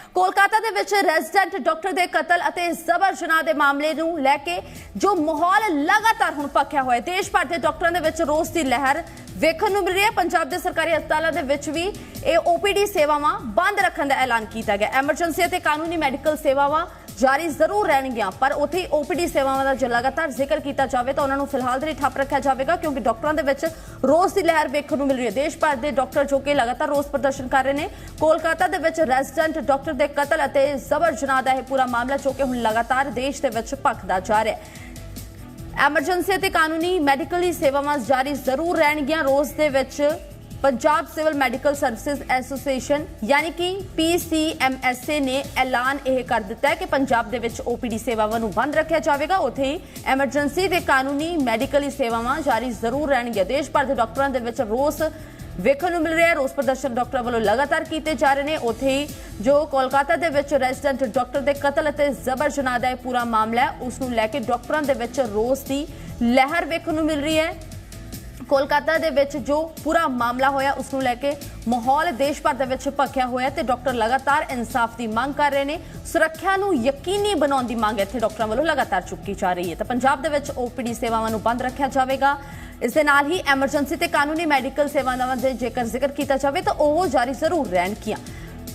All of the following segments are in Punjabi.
ਕੋਲਕਾਤਾ ਦੇ ਵਿੱਚ ਰੈਜ਼ੀਡੈਂਟ ਡਾਕਟਰ ਦੇ ਕਤਲ ਅਤੇ ਜ਼ਬਰ ਜਨਾਹ ਦੇ ਮਾਮਲੇ ਨੂੰ ਲੈ ਕੇ ਜੋ ਮਾਹੌਲ ਲਗਾਤਾਰ ਹੁਣ ਪੱਕਿਆ ਹੋਇਆ ਹੈ। ਦੇਸ਼ ਭਰ ਦੇ ਡਾਕਟਰਾਂ ਦੇ ਵਿੱਚ ਰੋਸ ਦੀ ਲਹਿਰ ਵੇਖਣ ਨੂੰ ਮਿਲ ਰਹੀ ਹੈ। ਪੰਜਾਬ ਦੇ ਸਰਕਾਰੀ ਹਸਪਤਾਲਾਂ ਦੇ ਵਿੱਚ ਵੀ ਇਹ ਓਪੀਡੀ ਸੇਵਾਵਾਂ ਬੰਦ ਰੱਖਣ ਦਾ ਐਲਾਨ ਕੀਤਾ ਗਿਆ ਐਮਰਜੈਂਸੀ ਅਤੇ ਕਾਨੂੰਨੀ ਮੈਡੀਕਲ ਸੇਵਾਵਾਂ ਜਾਰੀ ਜ਼ਰੂਰ ਰਹਿਣਗੀਆਂ, ਪਰ ਉੱਥੇ ਹੀ ਓਪੀਡੀ ਸੇਵਾਵਾਂ ਦਾ ਜੇ ਲਗਾਤਾਰ ਜ਼ਿਕਰ ਕੀਤਾ ਜਾਵੇ ਤਾਂ ਉਹਨਾਂ ਨੂੰ ਫਿਲਹਾਲ ਦੇ ਲਈ ਠੱਪ ਰੱਖਿਆ ਜਾਵੇਗਾ, ਕਿਉਂਕਿ ਡਾਕਟਰਾਂ ਦੇ ਵਿੱਚ ਰੋਸ ਦੀ ਲਹਿਰ ਵੇਖਣ ਨੂੰ ਮਿਲ ਰਹੀ ਹੈ। ਦੇਸ਼ ਭਰ ਦੇ ਡਾਕਟਰ ਜੋ ਕਿ ਲਗਾਤਾਰ ਰੋਸ ਪ੍ਰਦਰਸ਼ਨ ਕਰ ਰਹੇ ਨੇ, ਕੋਲਕਾਤਾ ਦੇ ਵਿੱਚ ਰੈਜ਼ੀਡੈਂਟ ਡਾਕਟਰ ਦੇ ਕਤਲ ਅਤੇ ਜ਼ਬਰ ਜਨਾਹ ਦਾ ਇਹ ਪੂਰਾ ਮਾਮਲਾ ਜੋ ਕਿ ਹੁਣ ਲਗਾਤਾਰ ਦੇਸ਼ ਦੇ ਵਿੱਚ ਭਖਦਾ ਜਾ ਰਿਹਾ ਹੈ। ਐਮਰਜੈਂਸੀ ਅਤੇ ਕਾਨੂੰਨੀ ਮੈਡੀਕਲੀ ਸੇਵਾਵਾਂ ਜਾਰੀ ਜ਼ਰੂਰ ਰਹਿਣਗੀਆਂ। ਰੋਜ਼ ਦੇ ਵਿੱਚ Punjab civil medical services association ਯਾਨੀ ਕਿ PCMSA ਨੇ ਐਲਾਨ ਇਹ ਕਰ ਦਿੱਤਾ ਹੈ ਕਿ ਪੰਜਾਬ ਦੇ ਵਿੱਚ OPD ਸੇਵਾਵਾਂ ਨੂੰ ਬੰਦ ਰੱਖਿਆ ਜਾਵੇਗਾ। ਉੱਥੇ ਹੀ ਐਮਰਜੈਂਸੀ ਤੇ ਕਾਨੂੰਨੀ ਮੈਡੀਕਲੀ ਸੇਵਾਵਾਂ ਜਾਰੀ ਜ਼ਰੂਰ ਰਹਿਣਗੀਆਂ। ਦੇਸ਼ ਭਰ ਦੇ ਡਾਕਟਰਾਂ ਦੇ ਵਿੱਚ ਰੋਸ ਵੇਖਣ ਨੂੰ ਮਿਲ ਰਿਹਾ ਰੋਸ ਪ੍ਰਦਰਸ਼ਨ ਡਾਕਟਰਾਂ ਵੱਲੋਂ ਲਗਾਤਾਰ ਕੀਤੇ ਜਾ ਰਹੇ ਨੇ। ਉੱਥੇ ਹੀ ਜੋ ਕੋਲਕਾਤਾ ਦੇ ਵਿੱਚ ਰੈਜ਼ੀਡੈਂਟ ਡਾਕਟਰ ਦੇ ਕਤਲ ਅਤੇ ਜ਼ਬਰ ਜਨਾਹ ਦਾ ਇਹ ਪੂਰਾ ਮਾਮਲਾ ਹੈ, ਉਸ ਨੂੰ ਲੈ ਕੇ ਡਾਕਟਰਾਂ ਦੇ ਵਿੱਚ ਰੋਸ ਦੀ ਲਹਿਰ ਵੇਖਣ ਨੂੰ ਮਿਲ ਰਹੀ ਹੈ। ਕੋਲਕਾਤਾ ਦੇ ਵਿੱਚ ਜੋ ਪੂਰਾ ਮਾਮਲਾ ਹੋਇਆ, ਉਸ ਨੂੰ ਲੈ ਕੇ ਮਾਹੌਲ ਦੇਸ਼ ਭਰ ਦੇ ਵਿੱਚ ਭਖਿਆ ਹੋਇਆ ਤੇ ਡਾਕਟਰ ਲਗਾਤਾਰ ਇਨਸਾਫ ਦੀ ਮੰਗ ਕਰ ਰਹੇ ਨੇ। ਸੁਰੱਖਿਆ ਨੂੰ ਯਕੀਨੀ ਬਣਾਉਣ ਦੀ ਮੰਗ ਇੱਥੇ ਡਾਕਟਰਾਂ ਵੱਲੋਂ ਲਗਾਤਾਰ ਚੁੱਕੀ ਜਾ ਰਹੀ ਹੈ। ਤਾਂ ਪੰਜਾਬ ਦੇ ਵਿੱਚ ਓਪੀਡੀ ਸੇਵਾਵਾਂ ਨੂੰ ਬੰਦ ਰੱਖਿਆ ਜਾਵੇਗਾ। ਇਸ ਦੇ ਨਾਲ ਹੀ ਐਮਰਜੈਂਸੀ ਤੇ ਕਾਨੂੰਨੀ ਮੈਡੀਕਲ ਸੇਵਾਵਾਂ ਦੇ ਜੇਕਰ ਜ਼ਿਕਰ ਕੀਤਾ ਜਾਵੇ ਤਾਂ ਉਹ ਜਾਰੀ ਜ਼ਰੂਰ ਰਹਿਣਗੀਆਂ।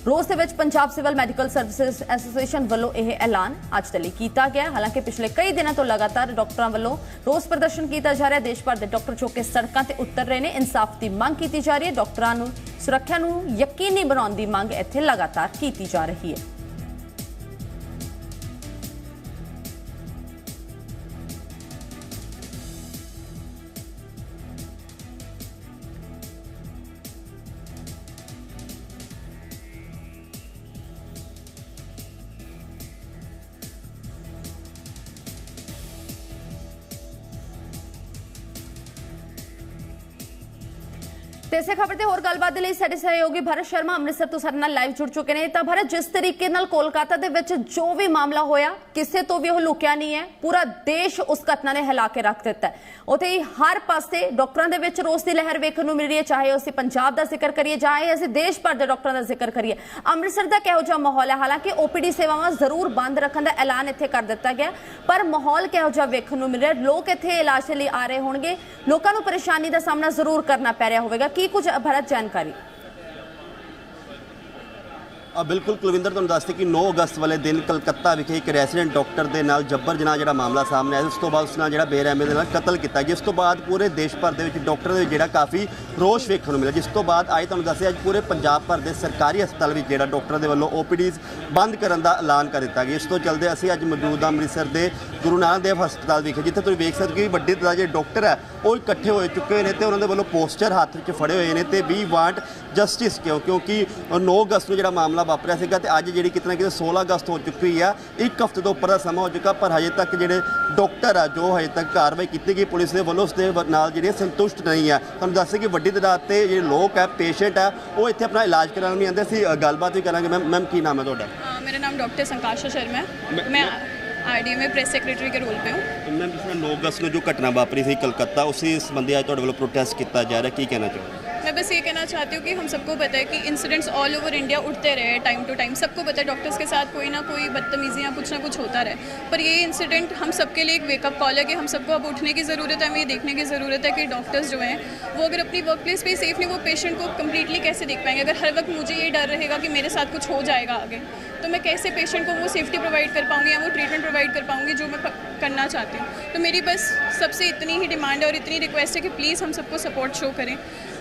ਰੋਜ਼ ਦੇ ਵਿੱਚ Punjab civil medical services association ਵੱਲੋਂ ਇਹ ਐਲਾਨ ਅੱਜ ਦੇ ਲਈ ਕੀਤਾ ਗਿਆ। ਹਾਲਾਂਕਿ ਪਿਛਲੇ ਕਈ ਦਿਨਾਂ ਤੋਂ ਲਗਾਤਾਰ ਡਾਕਟਰਾਂ ਵੱਲੋਂ ਰੋਸ ਪ੍ਰਦਰਸ਼ਨ ਕੀਤਾ ਜਾ ਰਿਹਾ। ਦੇਸ਼ ਭਰ ਦੇ ਡਾਕਟਰ ਜੋ ਕਿ ਸੜਕਾਂ ਤੇ ਉਤਰ ਰਹੇ ਨੇ, ਇਨਸਾਫ ਦੀ ਮੰਗ ਕੀਤੀ ਜਾ ਰਹੀ ਹੈ। ਡਾਕਟਰਾਂ ਨੂੰ ਸੁਰੱਖਿਆ ਨੂੰ ਯਕੀਨੀ ਬਣਾਉਣ ਦੀ ਮੰਗ ਇੱਥੇ ਲਗਾਤਾਰ ਕੀਤੀ ਜਾ ਰਹੀ ਹੈ। ਇਸੇ ਖਬਰ ਤੇ ਹੋਰ ਗੱਲਬਾਤ ਦੇ ਲਈ ਸਾਡੇ ਸਹਿਯੋਗੀ ਭਰਤ ਸ਼ਰਮਾ ਅੰਮ੍ਰਿਤਸਰ ਤੋਂ ਸਾਡੇ ਨਾਲ ਲਾਈਵ ਜੁੜ ਚੁੱਕੇ ਨੇ। ਤਾਂ ਭਰਤ, ਜਿਸ ਤਰੀਕੇ ਨਾਲ ਕੋਲਕਾਤਾ ਦੇ ਵਿੱਚ ਜੋ ਵੀ ਮਾਮਲਾ ਹੋਇਆ, ਕਿਸੇ ਤੋਂ ਵੀ ਉਹ ਲੁਕਿਆ ਨਹੀਂ ਹੈ। ਪੂਰਾ ਦੇਸ਼ ਉਸ ਘਟਨਾ ਨੇ ਹਿਲਾ ਕੇ ਰੱਖ ਦਿੱਤਾ ਹੈ। ਉਥੇ ਹੀ ਹਰ ਪਾਸੇ ਡਾਕਟਰਾਂ ਦੇ ਵਿੱਚ ਰੋਸ ਦੀ ਲਹਿਰ ਵੇਖਣ ਨੂੰ ਮਿਲ ਰਹੀ ਹੈ। ਚਾਹੇ ਅਸੀਂ ਪੰਜਾਬ ਦਾ ਜ਼ਿਕਰ ਕਰੀਏ, ਚਾਹੇ ਅਸੀਂ ਦੇਸ਼ ਭਰ ਦੇ ਡਾਕਟਰਾਂ ਦਾ ਜ਼ਿਕਰ ਕਰੀਏ। ਅੰਮ੍ਰਿਤਸਰ ਦਾ ਕਿਹੋ ਜਿਹਾ ਮਾਹੌਲ ਹੈ? ਹਾਲਾਂਕਿ ਓਪੀਡੀ ਸੇਵਾਵਾਂ ਜ਼ਰੂਰ ਬੰਦ ਰੱਖਣ ਦਾ ਐਲਾਨ ਇੱਥੇ ਕਰ ਦਿੱਤਾ ਗਿਆ, ਪਰ ਮਾਹੌਲ ਕਿਹੋ ਜਿਹਾ ਵੇਖਣ ਨੂੰ ਮਿਲ ਰਿਹਾ ਲੋਕ ਇੱਥੇ ਇਲਾਜ ਦੇ ਲਈ ਆ ਰਹੇ ਹੋਣਗੇ। ਲੋਕਾਂ ਨੂੰ ਪਰੇਸ਼ਾਨੀ ਦਾ ਸਾਹਮਣਾ ਜ਼ਰੂਰ ਕਰਨਾ ਪੈ ਰਿਹਾ ਹੋਵੇਗਾ। ਕੀ ਕੁਝ ਭਰਤ ਜਾਣਕਾਰੀ ਆ ਬਿਲਕੁਲ ਕੁਲਵਿੰਦਰ, ਤੁਹਾਨੂੰ ਦੱਸਦੇ ਕਿ 9 ਅਗਸਤ ਵਾਲੇ ਦਿਨ ਕਲਕੱਤਾ ਵਿਖੇ ਇੱਕ ਰੈਜ਼ੀਡੈਂਟ ਡਾਕਟਰ ਦੇ ਨਾਲ ਜੱਬਰ ਜਨਾਹ ਜਿਹੜਾ ਮਾਮਲਾ ਸਾਹਮਣੇ ਆਇਆ ਉਸ ਤੋਂ ਬਾਅਦ ਉਸ ਨਾਲ ਜਿਹੜਾ ਬੇਰਹਿਮੀ ਦੇ ਨਾਲ ਕਤਲ ਕੀਤਾ ਗਿਆ। ਇਸ ਤੋਂ ਬਾਅਦ ਪੂਰੇ ਦੇਸ਼ ਭਰ ਦੇ ਵਿੱਚ ਡਾਕਟਰ ਦੇ ਵਿੱਚ ਜਿਹੜਾ ਕਾਫੀ ਰੋਸ਼ ਵੇਖਣ ਨੂੰ ਮਿਲਿਆ। ਜਿਸ ਤੋਂ ਬਾਅਦ ਅੱਜ ਤੁਹਾਨੂੰ ਦੱਸਿਆ, ਅੱਜ ਪੂਰੇ ਪੰਜਾਬ ਭਰ ਦੇ ਸਰਕਾਰੀ ਹਸਪਤਾਲ ਵਿੱਚ ਜਿਹੜਾ ਡਾਕਟਰਾਂ ਦੇ ਵੱਲੋਂ ਓਪੀਡੀਜ਼ ਬੰਦ ਕਰਨ ਦਾ ਐਲਾਨ ਕਰ ਦਿੱਤਾ ਗਿਆ। ਇਸ ਤੋਂ ਚੱਲਦੇ ਅਸੀਂ ਅੱਜ ਮੌਜੂਦ ਹਾਂ ਅੰਮ੍ਰਿਤਸਰ ਦੇ ਗੁਰੂ ਨਾਨਕ ਦੇਵ ਹਸਪਤਾਲ ਵਿਖੇ, ਜਿੱਥੇ ਤੁਸੀਂ ਵੇਖ ਸਕਦੇ ਹੋ ਕਿ ਵੱਡੀ ਤਾਦਾਦ ਜਿਹੜੇ ਡਾਕਟਰ ਹੈ, ਉਹ ਇਕੱਠੇ ਹੋਏ ਚੁੱਕੇ ਨੇ ਤੇ ਉਹਨਾਂ ਦੇ ਵੱਲੋਂ ਪੋਸਟਰ ਹੱਥ ਵਿੱਚ ਫੜੇ ਹੋਏ ਨੇ ਤੇ ਵੀ ਵਾਂਟ ਜਸਟਿਸ ਕਿਉਂ? ਕਿਉਂਕਿ 9 ਅਗਸਤ ਨੂੰ ਜਿਹੜਾ ਮਾਮਲਾ ਵਾਪਰਿਆ ਸੀਗਾ ਤੇ ਅੱਜ ਜਿਹੜੀ ਕਿਤਨਾ ਕਿਤੇ 16 ਅਗਸਤ ਹੋ ਚੁੱਕੀ ਆ ਇੱਕ ਹਫ਼ਤੇ ਤੋਂ ਉੱਪਰ ਦਾ ਸਮਾਂ ਹੋ ਚੁੱਕਾ ਪਰ ਹਜੇ ਤੱਕ ਜਿਹੜੇ ਡਾਕਟਰ ਆ ਜੋ ਹਜੇ ਤੱਕ ਕਾਰਵਾਈ ਕੀਤੀ ਗਈ ਪੁਲਿਸ ਦੇ ਵੱਲੋਂ ਉਸ ਦੇ ਵ- ਨਾਲ ਜਿਹੜੇ ਸੰਤੁਸ਼ਟ ਨਹੀਂ ਆ ਤੁਹਾਨੂੰ ਦੱਸੇ ਕਿ ਵੱਡੀ ਤਾਦਾਦ ਤੇ ਜਿਹੜੇ ਲੋਕ ਆ ਪੇਸ਼ੈਂਟ ਆ ਉਹ ਇੱਥੇ ਆਪਣਾ ਇਲਾਜ ਕਰਾਉਣ ਨਹੀਂ ਆਉਂਦੇ ਸੀ ਗੱਲਬਾਤ ਵੀ ਕਰਾਂਗੇ ਮੈਮ ਮੈਮ ਕੀ ਨਾਮ ਹੈ ਤੁਹਾਡਾ हाँ, मेरा नाम डॉक्टर संकाशा शर्मा है मैं- मैं आरडीए में प्रेस सेक्रेटरी के रोल पे हूँ ਮੈਮ ਜਿਸ ਤਰ੍ਹਾਂ 9 ਅਗਸਤ ਨੂੰ ਜੋ ਘਟਨਾ ਵਾਪਰੀ ਸੀ ਕਲਕੱਤਾ ਉਸੇ ਸੰਬੰਧੀ ਅੱਜ ਤੁਹਾਡੇ ਵੱਲੋਂ ਪ੍ਰੋਟੈਸਟ ਕੀਤਾ ਜਾ ਰਿਹਾ ਕੀ ਕਹਿਣਾ ਚਾਹੋਗੇ मैं बस ये कहना चाहती हूँ कि हम सबको पता है कि इंसिडेंट्स ऑल ओवर इंडिया उठते रहे टाइम टू टाइम सबको पता है डॉक्टर्स के साथ कोई ना कोई बदतमीजियाँ कुछ ना कुछ होता रहे। पर ये इंसिडेंट हम सबके लिए एक वेकअप कॉल है कि हम सबको अब उठने की ज़रूरत है, हमें ये देखने की ज़रूरत है कि डॉक्टर्स जो हैं, वो अगर अपनी वर्क प्लेस पर सेफ़ नहीं, वो पेशेंट को कम्प्लीटली कैसे देख पाएँगे? अगर हर वक्त मुझे ये डर रहेगा कि मेरे साथ कुछ हो जाएगा आगे तो मैं कैसे पेशेंट को वो सेफ्टी प्रोवाइड कर पाऊँगी या वो ट्रीटमेंट प्रोवाइड कर पाऊँगी जो मैं करना चाहती हूँ? तो मेरी बस सबसे इतनी ही डिमांड है और इतनी रिक्वेस्ट है कि प्लीज़ हम सबको सपोर्ट शो करें।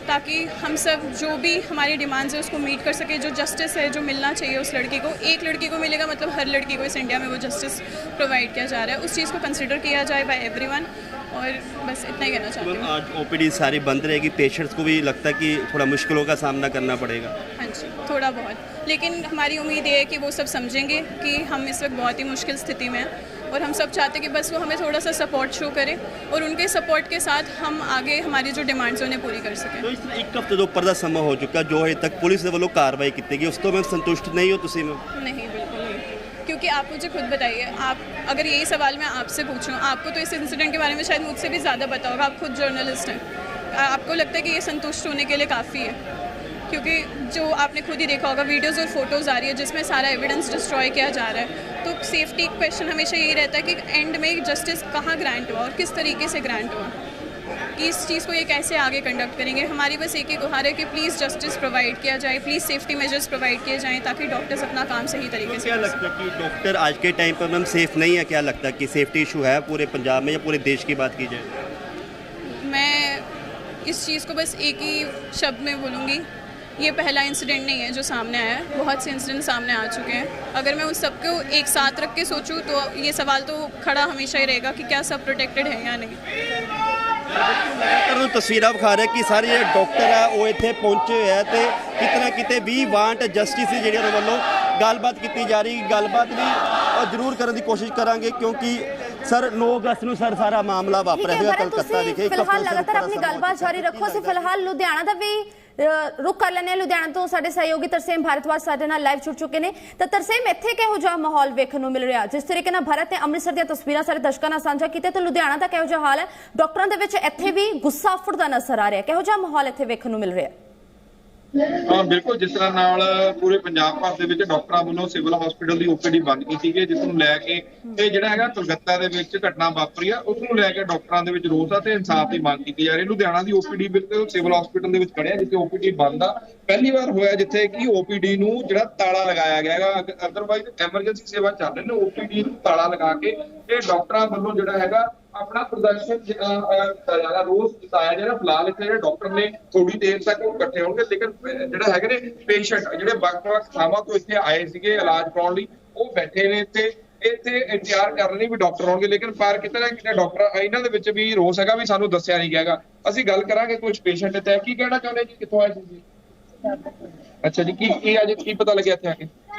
ताकि हम सब जो भी हमारी डिमांड्स है उसको मीट कर सके जो जस्टिस है जो मिलना चाहिए उस लड़की को। एक लड़की को मिलेगा मतलब हर लड़की को इस इंडिया में वो जस्टिस प्रोवाइड किया जा रहा है। उस चीज़ को कंसिडर किया जाए बाय एवरीवन और बस इतना ही कहना चाहती मैम हूँ। आज ओपीडी सारी बंद रहेगी। पेशेंट्स को भी लगता है कि थोड़ा मुश्किलों का सामना करना पड़ेगा। हाँ जी थोड़ा बहुत। लेकिन हमारी उम्मीद ये है कि वो सब समझेंगे कि हम इस वक्त बहुत ही मुश्किल स्थिति में हैं। और हम सब चाहते कि बस वो हमें थोड़ा सा सपोर्ट शो करें और उनके सपोर्ट के साथ हम आगे हमारी जो डिमांड्स उन्हें पूरी कर सकें। तो एक हफ़्ते तो जो पर्दा समा हो चुका जो है तक पुलिस ने वालों कार्रवाई की उस तो मैं संतुष्ट नहीं हो नहीं बिल्कुल नहीं। क्योंकि आप मुझे खुद बताइए आप अगर यही सवाल मैं आपसे पूछूँ आपको तो इस इंसिडेंट के बारे में शायद मुझसे भी ज़्यादा बताओगे आप खुद जर्नलिस्ट हैं। आपको लगता है कि ये संतुष्ट होने के लिए काफ़ी है? क्योंकि जो आपने खुद ही देखा होगा वीडियोस और फ़ोटोज़ आ रही है जिसमें सारा एविडेंस डिस्ट्रॉय किया जा रहा है। तो सेफ्टी क्वेश्चन हमेशा यही रहता है कि एंड में जस्टिस कहाँ ग्रांट हुआ और किस तरीके से ग्रांट हुआ। कि इस चीज़ को ये कैसे आगे कंडक्ट करेंगे? हमारी बस एक ही गुहार है कि प्लीज़ जस्टिस प्रोवाइड किया जाए प्लीज़ सेफ्टी मेजर्स प्रोवाइड किए जाएँ ताकि डॉक्टर्स अपना काम सही तरीके से क्या लगता है कि डॉक्टर आज के टाइम पर मैम सेफ़ नहीं है? क्या लगता है कि सेफ्टी इशू है पूरे पंजाब में या पूरे देश की बात की जाए? मैं इस चीज़ को बस एक ही शब्द में बोलूँगी ये पहला इंसिडेंट नहीं है जो सामने आया है बहुत से इंसिडेंट सामने आ चुके हैं अगर मैं उस सबको एक साथ रख के सोचूं तो ये सवाल तो खड़ा हमेशा ही रहेगा कि क्या सब प्रोटेक्टेड है या नहीं ਤੁਹਾਨੂੰ ਤਸਵੀਰਾਂ ਵਿਖਾ ਰਿਹਾ ਕਿ ਸਾਰੇ ਜਿਹੜੇ ਡਾਕਟਰ ਆ ਉਹ ਇੱਥੇ ਪਹੁੰਚੇ ਹੋਏ ਆ ਤੇ ਕਿਤੇ ਨਾ ਕਿਤੇ ਵੀ ਵਾਂਟ ਜਸਟਿਸ ਜਿਹੜੀ ਉਹਨਾਂ ਵੱਲੋਂ ਗੱਲਬਾਤ ਕੀਤੀ ਜਾ ਰਹੀ ਗੱਲਬਾਤ ਵੀ ਅ, ਜ਼ਰੂਰ ਕਰਨ ਦੀ ਕੋਸ਼ਿਸ਼ ਕਰਾਂਗੇ ਕਿਉਂਕਿ ਸਰ 9 ਅਗਸਤ ਨੂੰ ਸਰ ਸਾਰਾ ਮਾਮਲਾ ਠੀਕ ਵਾਪਰਿਆ ਹੈ ਸੀਗਾ ਭਰਤ ਕਲਕੱਤਾ ਤੁਸੀਂ ਵਿਖੇ ਇੱਕ ਫਿਲਹਾਲ ਹਫ਼ਤਾ ਲਗਾਤਾਰ ਸਰ ਆਪਣੀ ਸਾਰਾ ਗੱਲਬਾਤ ਜਾਰੀ ਰੱਖੋ ਅਸੀਂ ਫਿਲਹਾਲ ਲੁਧਿਆਣਾ ਦਾ ਵੀ ਅ, ਰੁਕ ਕਰ ਲੈਂਦੇ ਹਾਂ। ਲੁਧਿਆਣਾ ਤੋਂ ਸਾਡੇ ਸਹਿਯੋਗੀ ਤਰਸੇਮ ਭਾਰਤਵਾਜ ਸਾਡੇ ਨਾਲ ਲਾਈਵ ਜੁੜ ਚੁੱਕੇ ਨੇ। ਤਾਂ ਤਰਸੇਮ, ਇੱਥੇ ਕਿਹੋ ਜਿਹਾ ਮਾਹੌਲ ਵੇਖਣ ਨੂੰ ਮਿਲ ਰਿਹਾ? ਜਿਸ ਤਰੀਕੇ ਨਾਲ ਭਾਰਤ ਨੇ ਅੰਮ੍ਰਿਤਸਰ ਦੀਆਂ ਤਸਵੀਰਾਂ ਸਾਰੇ ਦਰਸ਼ਕਾਂ ਨਾਲ ਸਾਂਝਾ ਕੀਤੇ ਤਾਂ ਲੁਧਿਆਣਾ ਦਾ ਕਿਹੋ ਜਿਹਾ ਹਾਲ ਹੈ? ਡਾਕਟਰਾਂ ਦੇ ਵਿੱਚ ਇੱਥੇ ਵੀ ਗੁੱਸਾ ਫੁੱਟਦਾ ਨਜ਼ਰ ਆ ਰਿਹਾ। ਕਿਹੋ ਜਿਹਾ ਮਾਹੌਲ ਇੱਥੇ ਵੇਖਣ ਨੂੰ ਮਿਲ ਰਿਹਾ? ਹਾਂ, ਬਿਲਕੁਲ, ਜਿਸ ਤਰ੍ਹਾਂ ਨਾਲ ਪੂਰੇ ਪੰਜਾਬ ਭਰ ਦੇ ਵਿੱਚ ਡਾਕਟਰਾਂ ਵੱਲੋਂ ਸਿਵਲ ਹਸਪੀਟਲ ਦੀ ਓਪੀਡੀ ਬੰਦ ਕੀਤੀ ਗਈ ਜਿਸ ਨੂੰ ਲੈ ਕੇ ਇਹ ਜਿਹੜਾ ਹੈਗਾ ਕਲਕੱਤਾ ਦੇ ਵਿੱਚ ਘਟਨਾ ਵਾਪਰੀ ਆ, ਉਸ ਨੂੰ ਲੈ ਕੇ ਡਾਕਟਰਾਂ ਦੇ ਵਿੱਚ ਰੋਸ ਆ ਤੇ ਇਨਸਾਫ ਦੀ ਮੰਗ ਕੀਤੀ ਜਾ ਰਹੀ ਲੁਧਿਆਣਾ ਦੀ ਓਪੀਡੀ ਬਿਲਕੁਲ ਸਿਵਲ ਹਸਪੀਟਲ ਦੇ ਵਿੱਚ ਖੜਿਆ ਜਿੱਥੇ ਓਪੀਡੀ ਬੰਦ ਆ। ਪਹਿਲੀ ਵਾਰ ਹੋਇਆ ਜਿੱਥੇ ਕਿ ਓਪੀਡੀ ਨੂੰ ਜਿਹੜਾ ਤਾਲਾ ਲਗਾਇਆ ਗਿਆ ਹੈਗਾ ਅਦਰਵਾਈਜ਼ ਐਮਰਜੈਂਸੀ ਸੇਵਾ ਚੱਲ ਰਹੀ ਨੇ, ਓਪੀਡੀ ਨੂੰ ਤਾਲਾ ਲਗਾ ਕੇ ਇਹ ਡਾਕਟਰਾਂ ਵੱਲੋਂ ਜਿਹੜਾ ਹੈਗਾ ਆਪਣਾ ਪ੍ਰਦਰਸ਼ਨ ਜ- ਅਹ, ਅਹ, ਕੀਤਾ ਰੋਸ ਜਤਾਇਆ ਜਾ ਫਿਲਹਾਲ ਇੱਥੇ ਜਿਹੜੇ ਡਾਕਟਰ ਨੇ ਥੋੜੀ ਦੇਰ ਤੱਕ ਉਹ ਇਕੱਠੇ ਹੋਣਗੇ ਲੇਕਿਨ ਜਿਹੜਾ ਹੈਗੇ ਨੇ ਪੇਸ਼ੈਂਟ ਜਿਹੜੇ ਵੱਖ-ਵੱਖ ਥਾਵਾਂ ਤੋਂ ਇੱਥੇ ਆਏ ਸੀਗੇ ਇਲਾਜ ਕਰਾਉਣ ਲਈ ਉਹ ਬੈਠੇ ਨੇ ਇੱਥੇ। ਇੱਥੇ ਇੰਤਜ਼ਾਰ ਕਰਨ ਲਈ ਵੀ ਡਾਕਟਰ ਆਉਣਗੇ ਲੇਕਿਨ ਪਰ ਕਿਤੇ ਨਾ ਕਿਤੇ ਡਾਕਟਰ ਇਹਨਾਂ ਦੇ ਵਿੱਚ ਵੀ ਰੋਸ ਹੈਗਾ ਵੀ ਸਾਨੂੰ ਦੱਸਿਆ ਨਹੀਂ ਗਿਆਗਾ। ਅਸੀਂ ਗੱਲ ਕਰਾਂਗੇ ਕੁਝ ਪੇਸ਼ੈਂਟ ਇੱਥੇ। ਕੀ ਕਹਿਣਾ ਚਾਹੁੰਦੇ ਜੀ? ਕਿੱਥੋਂ ਆਏ ਸੀ ਜੀ? ਅੱਛਾ ਜੀ ਕੀ ਕੀ ਅੱਜ ਕੀ ਪਤਾ ਲੱਗਿਆ ਇੱਥੇ ਆ ਕੇ?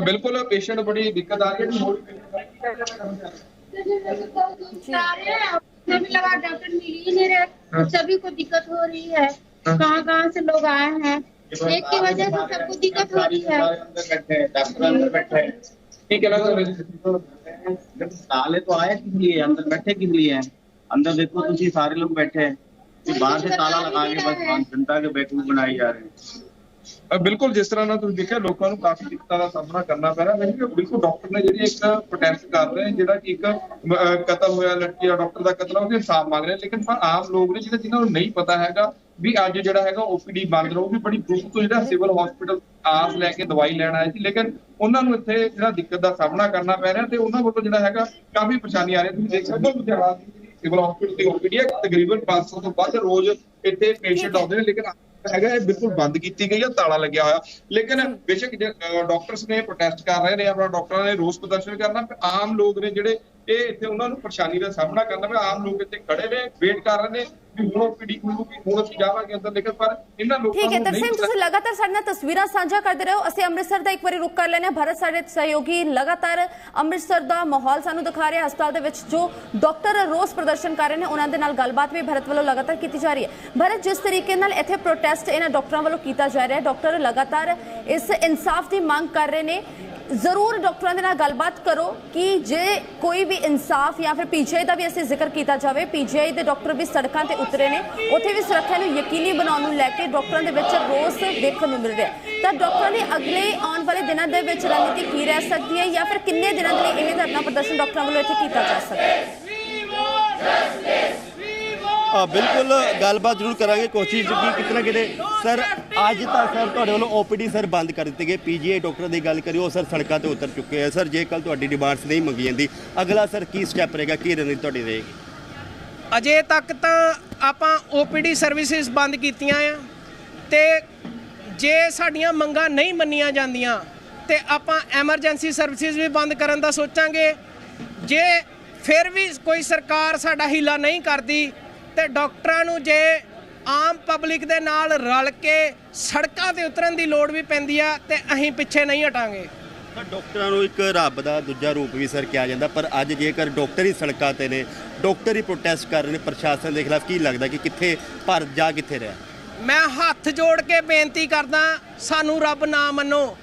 बिल्कुल पेशेंट बड़ी दिक्कत आ रही है। हाँ। सभी को दिक्कत हो रही है। कहाँ कहाँ से लोग आए हैं? एक की वजह से सबको दिक्कत हो रही है। ठीक है साले तो आए किस लिए? अंदर बैठे किस लिए? हैं अंदर देखो तुम सारे लोग बैठे हैं। बाहर से ताला लगा के बस जनता के बैठक बनाए जा रहे हैं। ਬਿਲਕੁਲ ਜਿਸ ਤਰ੍ਹਾਂ ਨਾਲ ਤੁਸੀਂ ਦੇਖਿਆ, ਲੋਕਾਂ ਨੂੰ ਕਾਫੀ ਦਿੱਕਤਾਂ ਦਾ ਸਾਹਮਣਾ ਕਰਨਾ ਪੈ ਰਿਹਾ। ਹੈ ਕਿ ਬਿਲਕੁਲ ਡਾਕਟਰ ਨੇ ਜਿਹੜੀ ਇੱਕ ਪ੍ਰੋਟੈਸਟ ਕਰ ਰਹੇ ਜਿਹੜਾ ਕਿ ਇੱਕ ਕਤਲ ਹੋਇਆ ਲੜਕੀ ਦਾ ਡਾਕਟਰ ਦਾ ਕਤਲ ਉਹਦੇ ਇਨਸਾਫ ਮੰਗ ਰਹੇ ਲੇਕਿਨ ਪਰ ਆਮ ਲੋਕ ਨੇ ਜਿਹੜੇ, ਜਿਨ੍ਹਾਂ ਨੂੰ ਨਹੀਂ ਪਤਾ ਹੈਗਾ ਵੀ ਅੱਜ ਜਿਹੜਾ ਹੈਗਾ ਓਪੀਡੀ ਬੰਦ ਰਹੂਗੀ ਬੜੀ ਦੂਰ ਤੋਂ ਜਿਹੜਾ ਸਿਵਲ ਹਸਪੀਟਲ ਆਸ ਲੈ ਕੇ ਦਵਾਈ ਲੈਣ ਆਏ ਸੀ। ਲੇਕਿਨ ਉਹਨਾਂ ਨੂੰ ਇੱਥੇ ਜਿਹੜਾ ਦਿੱਕਤ ਦਾ ਸਾਹਮਣਾ ਕਰਨਾ ਪੈ ਰਿਹਾ ਤੇ ਉਹਨਾਂ ਵੱਲੋਂ ਜਿਹੜਾ ਹੈਗਾ, ਕਾਫੀ ਪਰੇਸ਼ਾਨੀ ਆ ਰਹੀ ਹੈ ਤੁਸੀਂ ਦੇਖ ਸਕਦੇ ਹੋ, ਲੁਧਿਆਣਾ ਦੀ ਜਿਹੜੀ ਸਿਵਲ ਹਸਪੀਟਲ ਦੀ ਓਪੀਡੀ ਹੈ, ਤਕਰੀਬਨ 500 ਤੋਂ ਵੱਧ ਰੋਜ਼ ਇੱਥੇ ਪੇਸ਼ੈਂਟ ਆਉਂਦੇ ਨੇ। ਲੇਕਿਨ ਹੈਗਾ, ਇਹ ਬਿਲਕੁਲ ਬੰਦ ਕੀਤੀ ਗਈ ਹੈ ਤਾਲਾ ਲੱਗਿਆ ਹੋਇਆ। ਲੇਕਿਨ ਬੇਸ਼ੱਕ ਡਾਕਟਰਸ ਨੇ ਪ੍ਰੋਟੈਸਟ ਕਰ ਰਹੇ ਨੇ, ਆਪਣਾ ਡਾਕਟਰਾਂ ਨੇ ਰੋਸ ਪ੍ਰਦਰਸ਼ਨ ਕਰਨਾ, ਆਮ ਲੋਕ ਨੇ ਜਿਹੜੇ ਇਹ ਇੱਥੇ ਉਹਨਾਂ ਨੂੰ ਪਰੇਸ਼ਾਨੀ ਦਾ ਸਾਹਮਣਾ ਕਰਨਾ ਪਿਆ। ਆਮ ਲੋਕ ਇੱਥੇ ਖੜੇ ਨੇ ਵੇਟ ਕਰ ਰਹੇ ਨੇ ਵੀ ਹੁਣ ਓਪੀਡੀ ਖੁੱਲੂਗੀ ਹੁਣ ਅਸੀਂ ਜਾਵਾਂਗੇ ਅੰਦਰ ਲੇਕਿਨ ਪਰ ਇਹਨਾਂ ਲੋਕਾਂ ਠੀਕ ਹੈ ਨੂੰ ਤਰਸੇਮ ਤੁਸੀਂ ਲਗਾਤਾਰ ਸਾਡੇ ਨਾਲ ਤਸਵੀਰਾਂ ਸਾਂਝਾ ਕਰਦੇ ਰਹੋ। ਅਸੀਂ ਅੰਮ੍ਰਿਤਸਰ ਦਾ ਇੱਕ ਵਾਰੀ ਰੁਕ ਕਰ ਲੈਨੇ ਭਾਰਤ ਸਾਡੇ ਸਹਿਯੋਗੀ ਲਗਾਤਾਰ ਅੰਮ੍ਰਿਤਸਰ ਦਾ ਮਾਹੌਲ ਸਾਨੂੰ ਦਿਖਾ ਰਿਹਾ ਹਸਪਤਾਲ ਦੇ ਵਿੱਚ ਜੋ ਡਾਕਟਰ ਰੋਸ ਪ੍ਰਦਰਸ਼ਨ ਕਰ ਰਹੇ ਨੇ ਉਹਨਾਂ ਦੇ ਨਾਲ ਗੱਲਬਾਤ ਵੀ ਭਾਰਤ ਵੱਲੋਂ ਲਗਾਤਾਰ ਕੀਤੀ ਜਾ ਰਹੀ ਹੈ। ਭਾਰਤ ਜਿਸ ਤਰੀਕੇ ਨਾਲ ਇੱਥੇ ਪ੍ਰੋਟੈਸਟ ਇਹਨਾਂ ਡਾਕਟਰਾਂ ਵੱਲੋਂ ਕੀਤਾ ਜਾ ਰਿਹਾ ਹੈ ਡਾਕਟਰ ਲਗਾਤਾਰ ਇਸ ਇਨਸਾਫ ਦੀ ਮੰਗ ਕਰ ਰਹੇ ਨੇ ਜ਼ਰੂਰ ਡਾਕਟਰਾਂ ਦੇ ਨਾਲ ਗੱਲਬਾਤ ਕਰੋ ਕਿ ਜੇ ਕੋਈ ਵੀ ਇਨਸਾਫ ਜਾਂ ਫਿਰ ਪੀਜੀਆਈ ਦਾ ਵੀ ਅਸੀਂ ਜ਼ਿਕਰ ਕੀਤਾ ਜਾਵੇ ਪੀਜੀਆਈ ਦੇ ਡਾਕਟਰ ਵੀ ਸੜਕਾਂ ਤੇ ਉਤਰੇ ਨੇ, ਉੱਥੇ ਵੀ ਸੁਰੱਖਿਆ ਨੂੰ ਯਕੀਨੀ ਬਣਾਉਣ ਨੂੰ ਲੈ ਕੇ ਡਾਕਟਰਾਂ ਦੇ ਵਿੱਚ ਰੋਸ ਦੇਖਣ ਨੂੰ ਮਿਲ ਰਿਹਾ ਤਾਂ ਡਾਕਟਰਾਂ ਦੀ ਅਗਲੇ ਆਉਣ ਵਾਲੇ ਦਿਨਾਂ ਦੇ ਵਿੱਚ ਰਣਨੀਤੀ ਕੀ ਰਹਿ ਸਕਦੀ ਹੈ ਜਾਂ ਫਿਰ ਕਿੰਨੇ ਦਿਨਾਂ ਦੇ ਲਈ ਇਹ ਧਰਨਾ ਪ੍ਰਦਰਸ਼ਨ ਡਾਕਟਰਾਂ ਵੱਲੋਂ ਇੱਥੇ ਕੀਤਾ ਜਾ ਸਕਦਾ ਹੈ? ਬਿਲਕੁਲ ਗੱਲਬਾਤ ਜ਼ਰੂਰ ਕਰਾਂਗੇ, ਕੋਸ਼ਿਸ਼ ਕਿ ਕਿਤਨਾ ਕਿਤੇ। ਸਰ, ਅੱਜ ਤਾਂ ਸਰ ਤੁਹਾਡੇ ਵੱਲੋਂ ਓਪੀਡੀ ਸਰ ਬੰਦ ਕਰ ਦਿੱਤੀ ਗਈ ਪੀਜੀਆਈ ਡਾਕਟਰ ਦੀ ਗੱਲ ਕਰਿਓ, ਸਰ ਸੜਕਾਂ ਤੇ ਉਤਰ ਚੁੱਕੇ ਆ। ਸਰ ਜੇ ਕੱਲ ਤੁਹਾਡੀ ਡਿਮਾਂਡਸ ਨਹੀਂ ਮੰਗੀ ਜਾਂਦੀ, ਅਗਲਾ ਸਰ ਕੀ ਸਟੈਪ ਰਹੇਗਾ, ਕੀ ਰਣਨੀਤੀ ਤੁਹਾਡੀ ਰਹੇਗੀ? ਅਜੇ ਤੱਕ ਤਾਂ ਆਪਾਂ OPD ਸਰਵਿਸਿਜ਼ ਬੰਦ ਕੀਤੀਆਂ ਆ ਤੇ ਜੇ ਸਾਡੀਆਂ ਮੰਗਾਂ ਨਹੀਂ ਮੰਨੀਆਂ ਜਾਂਦੀਆਂ ਤੇ ਆਪਾਂ ਐਮਰਜੈਂਸੀ ਸਰਵਿਸਿਜ਼ ਵੀ ਬੰਦ ਕਰਨ ਦਾ ਸੋਚਾਂਗੇ। ਜੇ ਫਿਰ ਵੀ ਕੋਈ ਸਰਕਾਰ ਸਾਡਾ ਹੀਲਾ ਨਹੀਂ ਕਰਦੀ ਤੇ ਡਾਕਟਰਾਂ ਨੂੰ ਜੇ ਆਮ ਪਬਲਿਕ ਦੇ ਨਾਲ ਰਲ ਕੇ ਸੜਕਾਂ ਤੇ ਉਤਰਨ ਦੀ ਲੋੜ ਵੀ ਪੈਂਦੀ ਆ ਤੇ ਅਸੀਂ ਪਿੱਛੇ ਨਹੀਂ ਹਟਾਂਗੇ। ਤਾਂ ਡਾਕਟਰਾਂ ਨੂੰ ਇੱਕ ਰੱਬ ਦਾ ਦੂਜਾ ਰੂਪ ਵੀ ਸਰ ਕਿਹਾ ਜਾਂਦਾ ਪਰ ਅੱਜ ਜੇਕਰ ਡਾਕਟਰ ਹੀ ਸੜਕਾਂ ਤੇ ਨੇ ਡਾਕਟਰ ਹੀ ਪ੍ਰੋਟੈਸਟ ਕਰ ਰਹੇ ਨੇ ਪ੍ਰਸ਼ਾਸਨ ਦੇ ਖਿਲਾਫ ਕੀ ਲੱਗਦਾ ਕਿ ਕਿੱਥੇ ਭਾਰਤ ਜਾ ਕਿੱਥੇ ਰਿਹਾ? ਮੈਂ ਹੱਥ ਜੋੜ ਕੇ ਬੇਨਤੀ ਕਰਦਾ ਸਾਨੂੰ ਰੱਬ ਨਾ ਮੰਨੋ।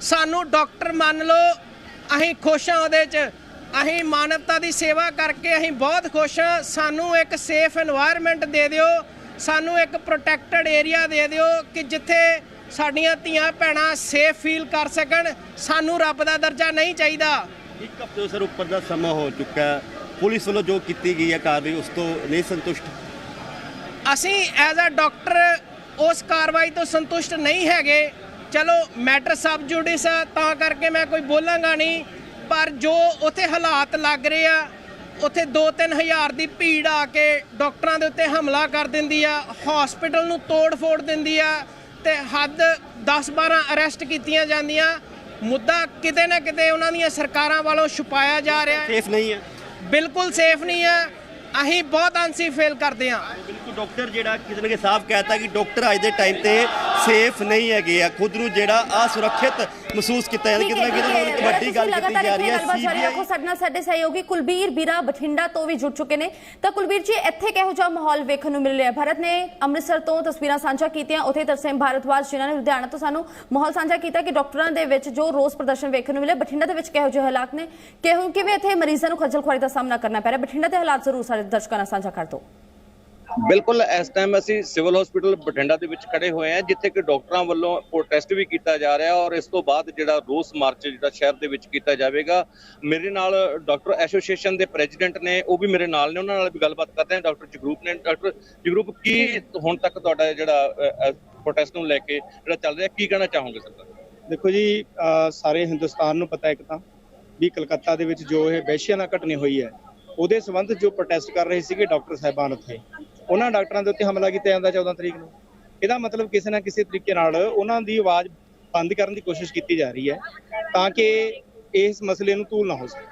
ਸਾਨੂੰ ਡਾਕਟਰ ਮੰਨ ਲਓ ਅਸੀਂ ਖੁਸ਼ ਹਾਂ ਉਹਦੇ 'ਚ। ਅਸੀਂ ਮਾਨਵਤਾ ਦੀ ਸੇਵਾ ਕਰਕੇ ਅਸੀਂ ਬਹੁਤ ਖੁਸ਼ ਹਾਂ। ਸਾਨੂੰ ਇੱਕ ਸੇਫ এনवायरमेंट ਦੇ ਦਿਓ। ਸਾਨੂੰ ਇੱਕ ਪ੍ਰੋਟੈਕਟਡ ਏਰੀਆ ਦੇ ਦਿਓ ਕਿ ਜਿੱਥੇ ਸਾਡੀਆਂ ਧੀਆਂ ਭੈਣਾਂ ਸੇਫ ਫੀਲ ਕਰ ਸਕਣ। ਸਾਨੂੰ ਰੱਬ ਦਾ ਦਰਜਾ ਨਹੀਂ ਚਾਹੀਦਾ। ਇੱਕ ਹਫ਼ਤੇ ਸਰ ਉੱਪਰ ਦਾ ਸਮਾਂ ਹੋ ਚੁੱਕਾ ਪੁਲਿਸ ਵੱਲੋਂ ਜੋ ਕੀਤੀ ਗਈ ਹੈ ਕਾਰਵਾਈ ਉਸ ਤੋਂ ਨਹੀਂ ਸੰਤੁਸ਼ਟ? ਅਸੀਂ ਐਜ਼ ਅ ਡਾਕਟਰ ਉਸ ਕਾਰਵਾਈ ਤੋਂ ਸੰਤੁਸ਼ਟ ਨਹੀਂ ਹੈਗੇ। ਚਲੋ ਮੈਟਰ ਸਬ ਜੁਡਿਸ ਤਾਂ ਕਰਕੇ ਮੈਂ ਕੋਈ ਬੋਲਾਂਗਾ ਨਹੀਂ। ਪਰ ਜੋ ਉੱਥੇ ਹਾਲਾਤ ਲੱਗ ਰਹੇ ਆ ਉੱਥੇ 2-3 ਹਜ਼ਾਰ ਦੀ ਭੀੜ ਆ ਕੇ ਡਾਕਟਰਾਂ ਦੇ ਉੱਤੇ ਹਮਲਾ ਕਰ ਦਿੰਦੀ ਆ ਹਸਪੀਟਲ ਨੂੰ ਤੋੜ-ਫੋੜ ਦਿੰਦੀ ਆ ਤੇ ਹੱਦ 10-12 ਅਰੈਸਟ ਕੀਤੀਆਂ ਜਾਂਦੀਆਂ। ਮੁੱਦਾ ਕਿਤੇ ਨਾ ਕਿਤੇ ਉਹਨਾਂ ਦੀਆਂ ਸਰਕਾਰਾਂ ਵੱਲੋਂ ਛੁਪਾਇਆ ਜਾ ਰਿਹਾ। ਹੈ ਸੇਫ ਨਹੀਂ ਹੈ ਬਿਲਕੁਲ ਸੇਫ ਨਹੀਂ ਹੈ ਅਸੀਂ ਬਹੁਤ ਅਨਸੇਫ ਫੀਲ ਕਰਦੇ ਹਾਂ। ਬਿਲਕੁਲ ਡਾਕਟਰ ਜਿਹੜਾ ਕਿਤੇ ਨਾ ਸਾਫ਼ ਕਹਿਤਾ ਕਿ ਡਾਕਟਰ ਅੱਜ ਦੇ ਟਾਈਮ ਤੇ ਸੇਫ ਨਹੀਂ ਹੈਗੇ ਆ। ਖੁਦ ਨੂੰ ਜਿਹੜਾ ਅਸੁਰੱਖਿਅਤ ਮਹਿਸੂਸ ਕੀਤਾ ਜਾਂਦਾ ਕਿਤੇ ਨਾ ਕਿਤੇ ਇੱਕ ਵੱਡੀ ਗੱਲ ਕੀਤੀ ਜਾ ਰਹੀ ਹੈ ਸੀਬੀਆਈ ਸੀਬੀਆਈ ਸਾਡੇ ਨਾਲ ਸਾਡੇ ਸਹਿਯੋਗੀ ਕੁਲਬੀਰ ਵੀਰਾ ਬਠਿੰਡਾ ਤੋਂ ਵੀ ਜੁੜ ਚੁੱਕੇ ਨੇ। ਤਾਂ ਕੁਲਬੀਰ ਜੀ ਇੱਥੇ ਕਿਹੋ ਜਿਹਾ ਮਾਹੌਲ ਵੇਖਣ ਨੂੰ ਮਿਲ ਰਿਹਾ? ਭਾਰਤ ਨੇ ਅੰਮ੍ਰਿਤਸਰ ਤੋਂ ਤਸਵੀਰਾਂ ਸਾਂਝਾ ਕੀਤੀਆਂ ਉੱਥੇ ਤਰਸੇਮ ਭਾਰਤਵਾਜ ਜਿਨ੍ਹਾਂ ਨੇ ਲੁਧਿਆਣਾ ਤੋਂ ਸਾਨੂੰ ਮਾਹੌਲ ਸਾਂਝਾ ਕੀਤਾ ਕਿ ਡਾਕਟਰਾਂ ਦੇ ਵਿੱਚ ਜੋ ਰੋਸ ਪ੍ਰਦਰਸ਼ਨ ਵੇਖਣ ਨੂੰ ਮਿਲੇ ਬਠਿੰਡਾ ਦੇ ਵਿੱਚ ਕਿਹੋ ਜਿਹੇ ਹਾਲਾਤ ਨੇ? ਕਿਹੋ ਕਿਵੇਂ ਇੱਥੇ ਮਰੀਜ਼ਾਂ ਨੂੰ ਖੱਜਲ ਖੁਆਰੀ ਦਾ ਸਾਹਮਣਾ ਕਰਨਾ ਪੈ ਰਿਹਾ? ਬਠਿੰਡਾ ਦੇ ਹਾਲਾਤ ਜ਼ਰੂਰ ਸਾਡੇ ਦਰਸ਼ਕਾਂ ਨਾਲ ਸਾਂਝਾ ਕਰ ਦਿਓ। ਬਿਲਕੁਲ, ਇਸ ਟਾਈਮ ਅਸੀਂ ਸਿਵਲ ਹਸਪੀਟਲ ਬਠਿੰਡਾ ਦੇ ਵਿੱਚ ਖੜੇ ਹੋਏ ਹਾਂ, ਜਿੱਥੇ ਕਿ ਡਾਕਟਰਾਂ ਵੱਲੋਂ ਪ੍ਰੋਟੈਸਟ ਵੀ ਕੀਤਾ ਜਾ ਰਿਹਾ ਔਰ ਇਸ ਤੋਂ ਬਾਅਦ ਜਿਹੜਾ ਰੋਸ ਮਾਰਚ ਜਿਹੜਾ ਸ਼ਹਿਰ ਦੇ ਵਿੱਚ ਕੀਤਾ ਜਾਵੇਗਾ। ਮੇਰੇ ਨਾਲ ਡਾਕਟਰ ਐਸੋਸੀਏਸ਼ਨ ਦੇ ਪ੍ਰੈਜ਼ੀਡੈਂਟ ਨੇ, ਉਹ ਵੀ ਮੇਰੇ ਨਾਲ ਨੇ, ਉਹਨਾਂ ਨਾਲ ਵੀ ਗੱਲਬਾਤ ਕਰਦੇ ਹਾਂ। ਡਾਕਟਰ ਜਗਰੂਪ ਨੇ, ਡਾਕਟਰ ਜਗਰੂਪ, ਕੀ ਹੁਣ ਤੱਕ ਤੁਹਾਡਾ ਜਿਹੜਾ ਪ੍ਰੋਟੈਸਟ ਨੂੰ ਲੈ ਕੇ ਜਿਹੜਾ ਚੱਲ ਰਿਹਾ, ਕੀ ਕਹਿਣਾ ਚਾਹੋਗੇ ਸਰ? ਦੇਖੋ ਜੀ ਸਾਰੇ ਹਿੰਦੁਸਤਾਨ ਨੂੰ ਪਤਾ ਇੱਕ ਤਾਂ ਵੀ ਕਲਕੱਤਾ ਦੇ ਵਿੱਚ ਜੋ ਇਹ ਵੈਸ਼ੀਆਂ ਨਾਲ ਘਟਨੀ ਹੋਈ ਹੈ, ਉਹਦੇ ਸੰਬੰਧ ਜੋ ਪ੍ਰੋਟੈਸਟ ਕਰ ਰਹੇ ਸੀਗੇ ਡਾਕਟਰ ਸਾਹਿਬਾਨ ਉੱਥੇ। ਉਹਨਾਂ ਡਾਕਟਰਾਂ ਦੇ ਉੱਤੇ ਹਮਲਾ ਕੀਤਾ ਜਾਂਦਾ 14 ਤਰੀਕ ਨੂੰ। ਇਹਦਾ ਮਤਲਬ ਕਿਸੇ ਨਾ ਕਿਸੇ ਤਰੀਕੇ ਨਾਲ ਉਹਨਾਂ ਦੀ ਆਵਾਜ਼ ਬੰਦ ਕਰਨ ਦੀ ਕੋਸ਼ਿਸ਼ ਕੀਤੀ ਜਾ ਰਹੀ ਹੈ ਤਾਂ ਕਿ ਇਸ ਮਸਲੇ ਨੂੰ ਤੂਲ ਨਾ ਹੋ ਸਕੇ।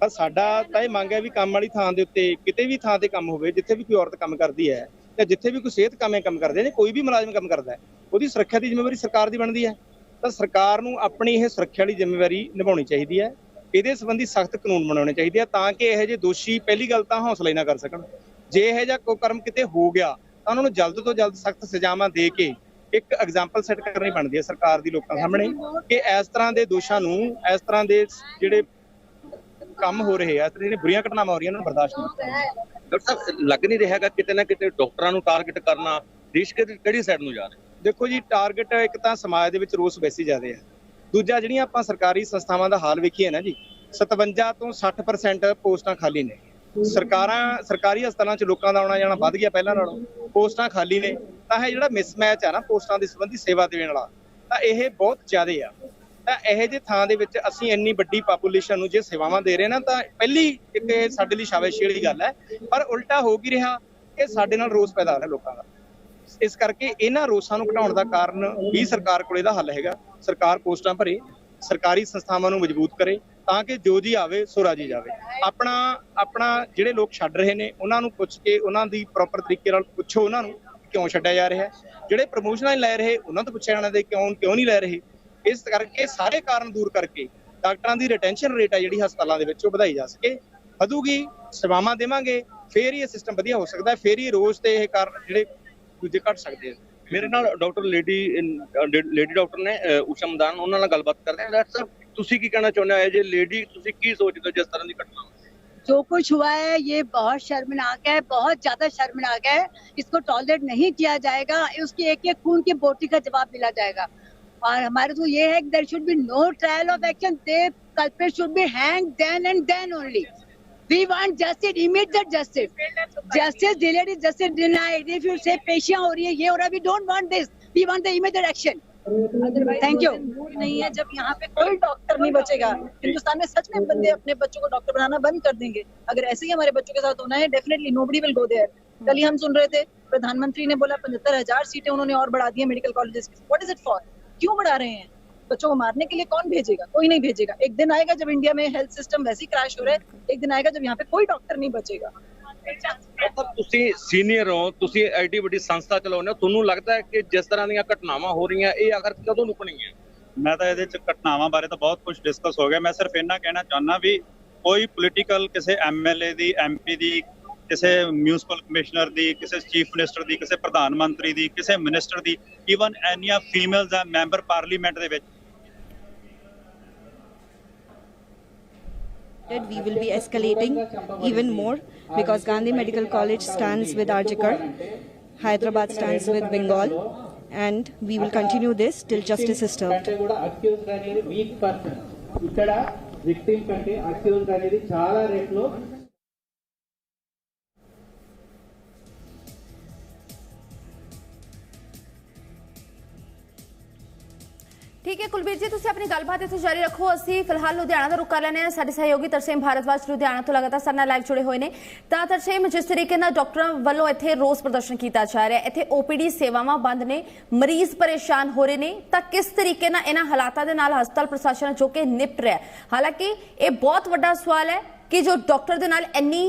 ਪਰ ਸਾਡਾ ਤਾਂ ਇਹ ਮੰਗ ਹੈ ਵੀ ਕੰਮ ਵਾਲੀ ਥਾਂ ਦੇ ਉੱਤੇ, ਕਿਤੇ ਵੀ ਥਾਂ ਤੇ ਕੰਮ ਹੋਵੇ, ਜਿੱਥੇ ਵੀ ਕੋਈ ਔਰਤ ਕੰਮ ਕਰਦੀ ਹੈ ਜਾਂ ਜਿੱਥੇ ਵੀ ਕੋਈ ਸਿਹਤ ਕਾਮੇ ਕੰਮ ਕਰਦੇ ਨੇ, ਕੋਈ ਵੀ ਮੁਲਾਜ਼ਮ ਕੰਮ ਕਰਦਾ ਹੈ, ਉਹਦੀ ਸੁਰੱਖਿਆ ਦੀ ਜ਼ਿੰਮੇਵਾਰੀ ਸਰਕਾਰ ਦੀ ਬਣਦੀ ਹੈ। ਤਾਂ ਸਰਕਾਰ ਨੂੰ ਆਪਣੀ ਇਹ ਸੁਰੱਖਿਆ ਵਾਲੀ ਜ਼ਿੰਮੇਵਾਰੀ ਨਿਭਾਉਣੀ ਚਾਹੀਦੀ ਹੈ। ਇਹਦੇ ਸੰਬੰਧੀ ਸਖਤ ਕਾਨੂੰਨ ਬਣਾਉਣੇ ਚਾਹੀਦੇ ਆ ਤਾਂ ਕਿ ਇਹੋ ਜਿਹੇ ਦੋਸ਼ੀ ਪਹਿਲੀ ਗੱਲ ਤਾਂ ਹੌਸਲਾ ਹੀ ਨਾ ਕਰ ਸਕਣ। ਜੇ ਇਹੋ ਜਿਹਾ ਕੋਈ ਕਰਮ ਕਿਤੇ ਹੋ ਗਿਆ ਤਾਂ ਉਹਨਾਂ ਨੂੰ ਜਲਦ ਤੋਂ ਜਲਦ ਸਖਤ ਸਜ਼ਾਵਾਂ ਦੇ ਕੇ ਇੱਕ ਐਗਜ਼ਾਮਪਲ ਸੈੱਟ ਕਰਨੀ ਬਣਦੀ ਹੈ ਸਰਕਾਰ ਦੀ ਲੋਕਾਂ ਸਾਹਮਣੇ ਕਿ ਇਸ ਤਰ੍ਹਾਂ ਦੇ ਦੋਸ਼ਾਂ ਨੂੰ ਇਸ ਤਰ੍ਹਾਂ ਦੇ ਜਿਹੜੇ ਕੰਮ ਹੋ ਰਹੇ ਆ ਇਸ ਤਰ੍ਹਾਂ ਦੀਆਂ ਬੁਰੀਆਂ ਘਟਨਾਵਾਂ ਹੋ ਰਹੀਆਂ ਉਹਨਾਂ ਨੂੰ ਬਰਦਾਸ਼ਤ ਨਹੀਂ। ਡਾਕਟਰ ਸਾਹਿਬ ਲੱਗ ਨਹੀਂ ਰਿਹਾਗਾ ਕਿਤੇ ਨਾ ਕਿਤੇ ਡਾਕਟਰਾਂ ਨੂੰ ਟਾਰਗੇਟ ਕਰਨਾ ਦੇਸ਼ ਕਿਹੜੀ ਕਿਹੜੀ ਸਾਈਡ ਨੂੰ ਜਾ ਰਿਹਾ? ਦੇਖੋ ਜੀ ਟਾਰਗੇਟ ਇੱਕ ਤਾਂ ਸਮਾਜ ਦੇ ਵਿੱਚ ਰੋਸ ਵੈਸੀ ਜ਼ਿਆਦੇ ਆ ਦੂਜਾ ਜਿਹੜੀਆਂ ਆਪਾਂ ਸਰਕਾਰੀ ਸੰਸਥਾਵਾਂ ਦਾ ਹਾਲ ਵੇਖੀਏ ਨਾ ਜੀ 57 ਤੋਂ 60% ਪੋਸਟਾਂ ਖਾਲੀ ਨੇ। ਸਰਕਾਰਾਂ, ਸਰਕਾਰੀ ਹਸਪਤਾਲਾਂ 'ਚ ਲੋਕਾਂ ਦਾ ਆਉਣਾ ਜਾਣਾ ਵੱਧ ਗਿਆ ਪਹਿਲਾਂ ਨਾਲੋਂ, ਪੋਸਟਾਂ ਖਾਲੀ ਨੇ, ਤਾਂ ਇਹ ਜਿਹੜਾ ਮਿਸਮੈਚ ਆ ਨਾ ਪੋਸਟਾਂ ਦੇ ਸੰਬੰਧੀ ਸੇਵਾ ਦੇਣ ਵਾਲਾ, ਤਾਂ ਇਹ ਬਹੁਤ ਜ਼ਿਆਦਾ ਆ। ਤਾਂ ਇਹੋ ਜਿਹੇ ਥਾਂ ਦੇ ਵਿੱਚ ਅਸੀਂ ਇੰਨੀ ਵੱਡੀ ਪਾਪੂਲੇਸ਼ਨ ਨੂੰ ਜੇ ਸੇਵਾਵਾਂ ਦੇ ਰਹੇ ਨਾ, ਤਾਂ ਪਹਿਲੀ ਇੱਕ ਸਾਡੇ ਲਈ ਸ਼ਾਬਾਸ਼ੀ ਵਾਲੀ ਗੱਲ ਹੈ, ਪਰ ਉਲਟਾ ਹੋ ਕੀ ਰਿਹਾ ਕਿ ਸਾਡੇ ਨਾਲ ਰੋਸ ਪੈਦਾ ਹੋ ਰਿਹਾ ਲੋਕਾਂ ਦਾ। ਇਸ ਕਰਕੇ ਇਹਨਾਂ ਰੋਸਾਂ ਨੂੰ ਘਟਾਉਣ ਦਾ ਕਾਰਨ ਵੀ ਸਰਕਾਰ ਕੋਲ ਇਹਦਾ ਹੱਲ ਹੈਗਾ, ਸਰਕਾਰ ਪੋਸਟਾਂ ਭਰੇ ਸਰਕਾਰੀ ਸੰਸਥਾਵਾਂ ਨੂੰ ਮਜ਼ਬੂਤ ਕਰੇ ਤਾਂ ਕਿ ਜੋ ਜੀ ਆਵੇ, ਸੋ ਰਾਜੀ ਜਾਵੇ। ਆਪਣਾ ਆਪਣਾ ਜਿਹੜੇ ਲੋਕ ਛੱਡ ਰਹੇ ਨੇ, ਉਹਨਾਂ ਨੂੰ ਪੁੱਛ ਕੇ, ਉਹਨਾਂ ਦੀ ਪ੍ਰੋਪਰ ਤਰੀਕੇ ਨਾਲ ਪੁੱਛੋ ਉਹਨਾਂ ਨੂੰ ਕਿਉਂ ਛੱਡਿਆ ਜਾ ਰਿਹਾ ਜਿਹੜੇ ਪ੍ਰਮੋਸ਼ਨਾਂ ਲੈ ਰਹੇ, ਉਹਨਾਂ ਤੋਂ ਪੁੱਛਿਆ ਜਾਣਾ ਦੇ ਕਿਉਂ ਕਿਉਂ ਨਹੀਂ ਲੈ ਰਹੇ। ਇਸ ਕਰਕੇ ਸਾਰੇ ਕਾਰਨ ਦੂਰ ਕਰਕੇ ਡਾਕਟਰਾਂ ਦੀ ਰਿਟੈਂਸ਼ਨ ਰੇਟ ਹੈ ਜਿਹੜੀ ਹਸਪਤਾਲਾਂ ਦੇ ਵਿੱਚ ਉਹ ਵਧਾਈ ਜਾ ਸਕੇ। ਵਧੂਗੀ, ਸੇਵਾਵਾਂ ਦੇਵਾਂਗੇ, ਫੇਰ ਹੀ ਇਹ ਸਿਸਟਮ ਵਧੀਆ ਹੋ ਸਕਦਾ ਹੈ, ਫੇਰ ਹੀ ਰੋਜ਼ ਤੇ ਇਹ ਕਾਰਨ ਜਿਹੜੇ ਦੂਜੇ ਘਟ ਸਕਦੇ ਆ। ਮੇਰੇ ਨਾਲ ਡਾਕਟਰ ਲੇਡੀ ਲੇਡੀ ਡਾਕਟਰ ਨੇ ਅਹ, ਊਸ਼ਾ ਮਦਾਨ ਉਹਨਾਂ ਨਾਲ ਗੱਲਬਾਤ ਕਰਦੇ ਹਾਂ ਡਾਕਟਰ ਸਾਹਿਬ ਤੁਸੀਂ ਕੀ ਕਹਿਣਾ ਚਾਹੁੰਦੇ ਹੋ ਜੇ ਲੇਡੀ ਤੁਸੀਂ ਕੀ ਸੋਚਦੇ ਹੋ ਜਿਸ ਤਰ੍ਹਾਂ ਦੀ ਘਟਨਾ ਹੋਈ? जो कुछ हुआ है ये बहुत शर्मनाक है बहुत ज्यादा शर्मनाक है इसको टॉलरेट नहीं किया जाएगा उसकी एक एक खून की बोटी का जवाब मिला जाएगा और हमारे तो ये है कि there should be no trial of action the culprit should be hang then and then only We want justice, immediate justice. Justice delayed is justice denied. If you say पेशियाँ हो रही है, ये हो रहा है, we don't want this. We want the immediate action. Thank you. नहीं है जब यहाँ पे कोई डॉक्टर नहीं बचेगा हिंदुस्तान में सच में बंदे अपने बच्चों को डॉक्टर बनाना बंद कर देंगे अगर ऐसे ही हमारे बच्चों के साथ होना है definitely nobody will go there कल ही हम सुन रहे थे प्रधानमंत्री ने बोला पचहत्तर हज़ार सीटें उन्होंने और बढ़ा दी है मेडिकल कॉलेजेस की व्हाट इज़ इट फॉर क्यों बढ़ा रहे हैं बच्चों को मारने के लिए कौन भेजेगा कोई नहीं भेजेगा एक दिन आएगा जब इंडिया में हेल्थ सिस्टम वैसे ही क्रैश हो रहा है एक दिन आएगा जब यहाँ पे कोई डॉक्टर नहीं बचेगा ਮਤਲਬ ਤੁਸੀਂ ਸੀਨੀਅਰ ਹੋ ਤੁਸੀਂ ਐਡੀ ਵੱਡੀ ਸੰਸਥਾ ਚਲਾਉਂਦੇ ਹੋ ਤੁਹਾਨੂੰ ਲੱਗਦਾ ਹੈ ਕਿ ਜਿਸ ਤਰ੍ਹਾਂ ਦੀਆਂ ਘਟਨਾਵਾਂ ਹੋ ਰਹੀਆਂ ਇਹ ਆਖਰ ਕਦੋਂ ਰੁਕਣਗੀਆਂ ਮੈਂ ਤਾਂ ਇਹਦੇ ਚ ਘਟਨਾਵਾਂ ਬਾਰੇ ਤਾਂ ਬਹੁਤ ਕੁਝ ਡਿਸਕਸ ਹੋ ਗਿਆ ਮੈਂ ਸਿਰਫ ਇੰਨਾ ਕਹਿਣਾ ਚਾਹੁੰਦਾ ਵੀ ਕੋਈ ਪੋਲੀਟੀਕਲ ਕਿਸੇ ਐਮਐਲਏ ਦੀ ਐਮਪੀ ਦੀ ਕਿਸੇ ਮਿਊਨਿਸਪਲ ਕਮਿਸ਼ਨਰ ਦੀ ਕਿਸੇ ਚੀਫ ਮਿਨਿਸਟਰ ਦੀ ਕਿਸੇ ਪ੍ਰਧਾਨ ਮੰਤਰੀ ਦੀ ਕਿਸੇ ਮਿਨਿਸਟਰ ਦੀ ਈਵਨ ਐਨੀਆਂ ਫੀਮੇਲਸ ਆ ਮੈਂਬਰ ਪਾਰਲੀਮੈਂਟ ਦੇ ਵਿੱਚ we will be escalating even more because Gandhi Medical College stands with Arjikar, Hyderabad stands with Bengal, and we will continue this till justice is served. కూడా అక్యూజ్ అనేది వీక్ పర్సన్ ఇక్కడ విక్టిమ్ కంటే అక్యూజ్ అనేది చాలా రేట్లో ਠੀਕ ਹੈ ਕੁਲਬੀਰ ਜੀ, ਤੁਸੀਂ ਆਪਣੀ ਗੱਲਬਾਤ ਇੱਥੇ ਜਾਰੀ ਰੱਖੋ। ਅਸੀਂ ਫਿਲਹਾਲ ਲੁਧਿਆਣਾ ਦਾ ਰੁਕ ਕਰ ਲੈਣੇ ਹਾਂ। ਸਾਡੇ ਸਹਿਯੋਗੀ ਤਰਸੇਮ ਭਾਰਤਵਾਜ ਲੁਧਿਆਣਾ ਤੋਂ ਲਗਾਤਾਰ ਸਾਡੇ ਨਾਲ ਲਾਈਵ ਜੁੜੇ ਹੋਏ ਨੇ। ਤਾਂ ਤਰਸੇਮ, ਜਿਸ ਤਰੀਕੇ ਨਾਲ ਡਾਕਟਰਾਂ ਵੱਲੋਂ ਇੱਥੇ ਰੋਸ ਪ੍ਰਦਰਸ਼ਨ ਕੀਤਾ ਜਾ ਰਿਹਾ ਹੈ ਇੱਥੇ ਓਪੀਡੀ ਸੇਵਾਵਾਂ ਬੰਦ ਨੇ, ਮਰੀਜ਼ ਪਰੇਸ਼ਾਨ ਹੋ ਰਹੇ ਨੇ, ਤਾਂ ਕਿਸ ਤਰੀਕੇ ਨਾਲ ਇਹਨਾਂ ਹਾਲਾਤਾਂ ਦੇ ਨਾਲ ਹਸਪਤਾਲ ਪ੍ਰਸ਼ਾਸਨ ਜੋ ਕਿ ਨਿਪਟ ਰਿਹਾ ਹਾਲਾਂਕਿ ਇਹ ਬਹੁਤ ਵੱਡਾ ਸਵਾਲ ਹੈ ਕਿ ਜੋ ਡਾਕਟਰ ਦੇ ਨਾਲ ਇੰਨੀ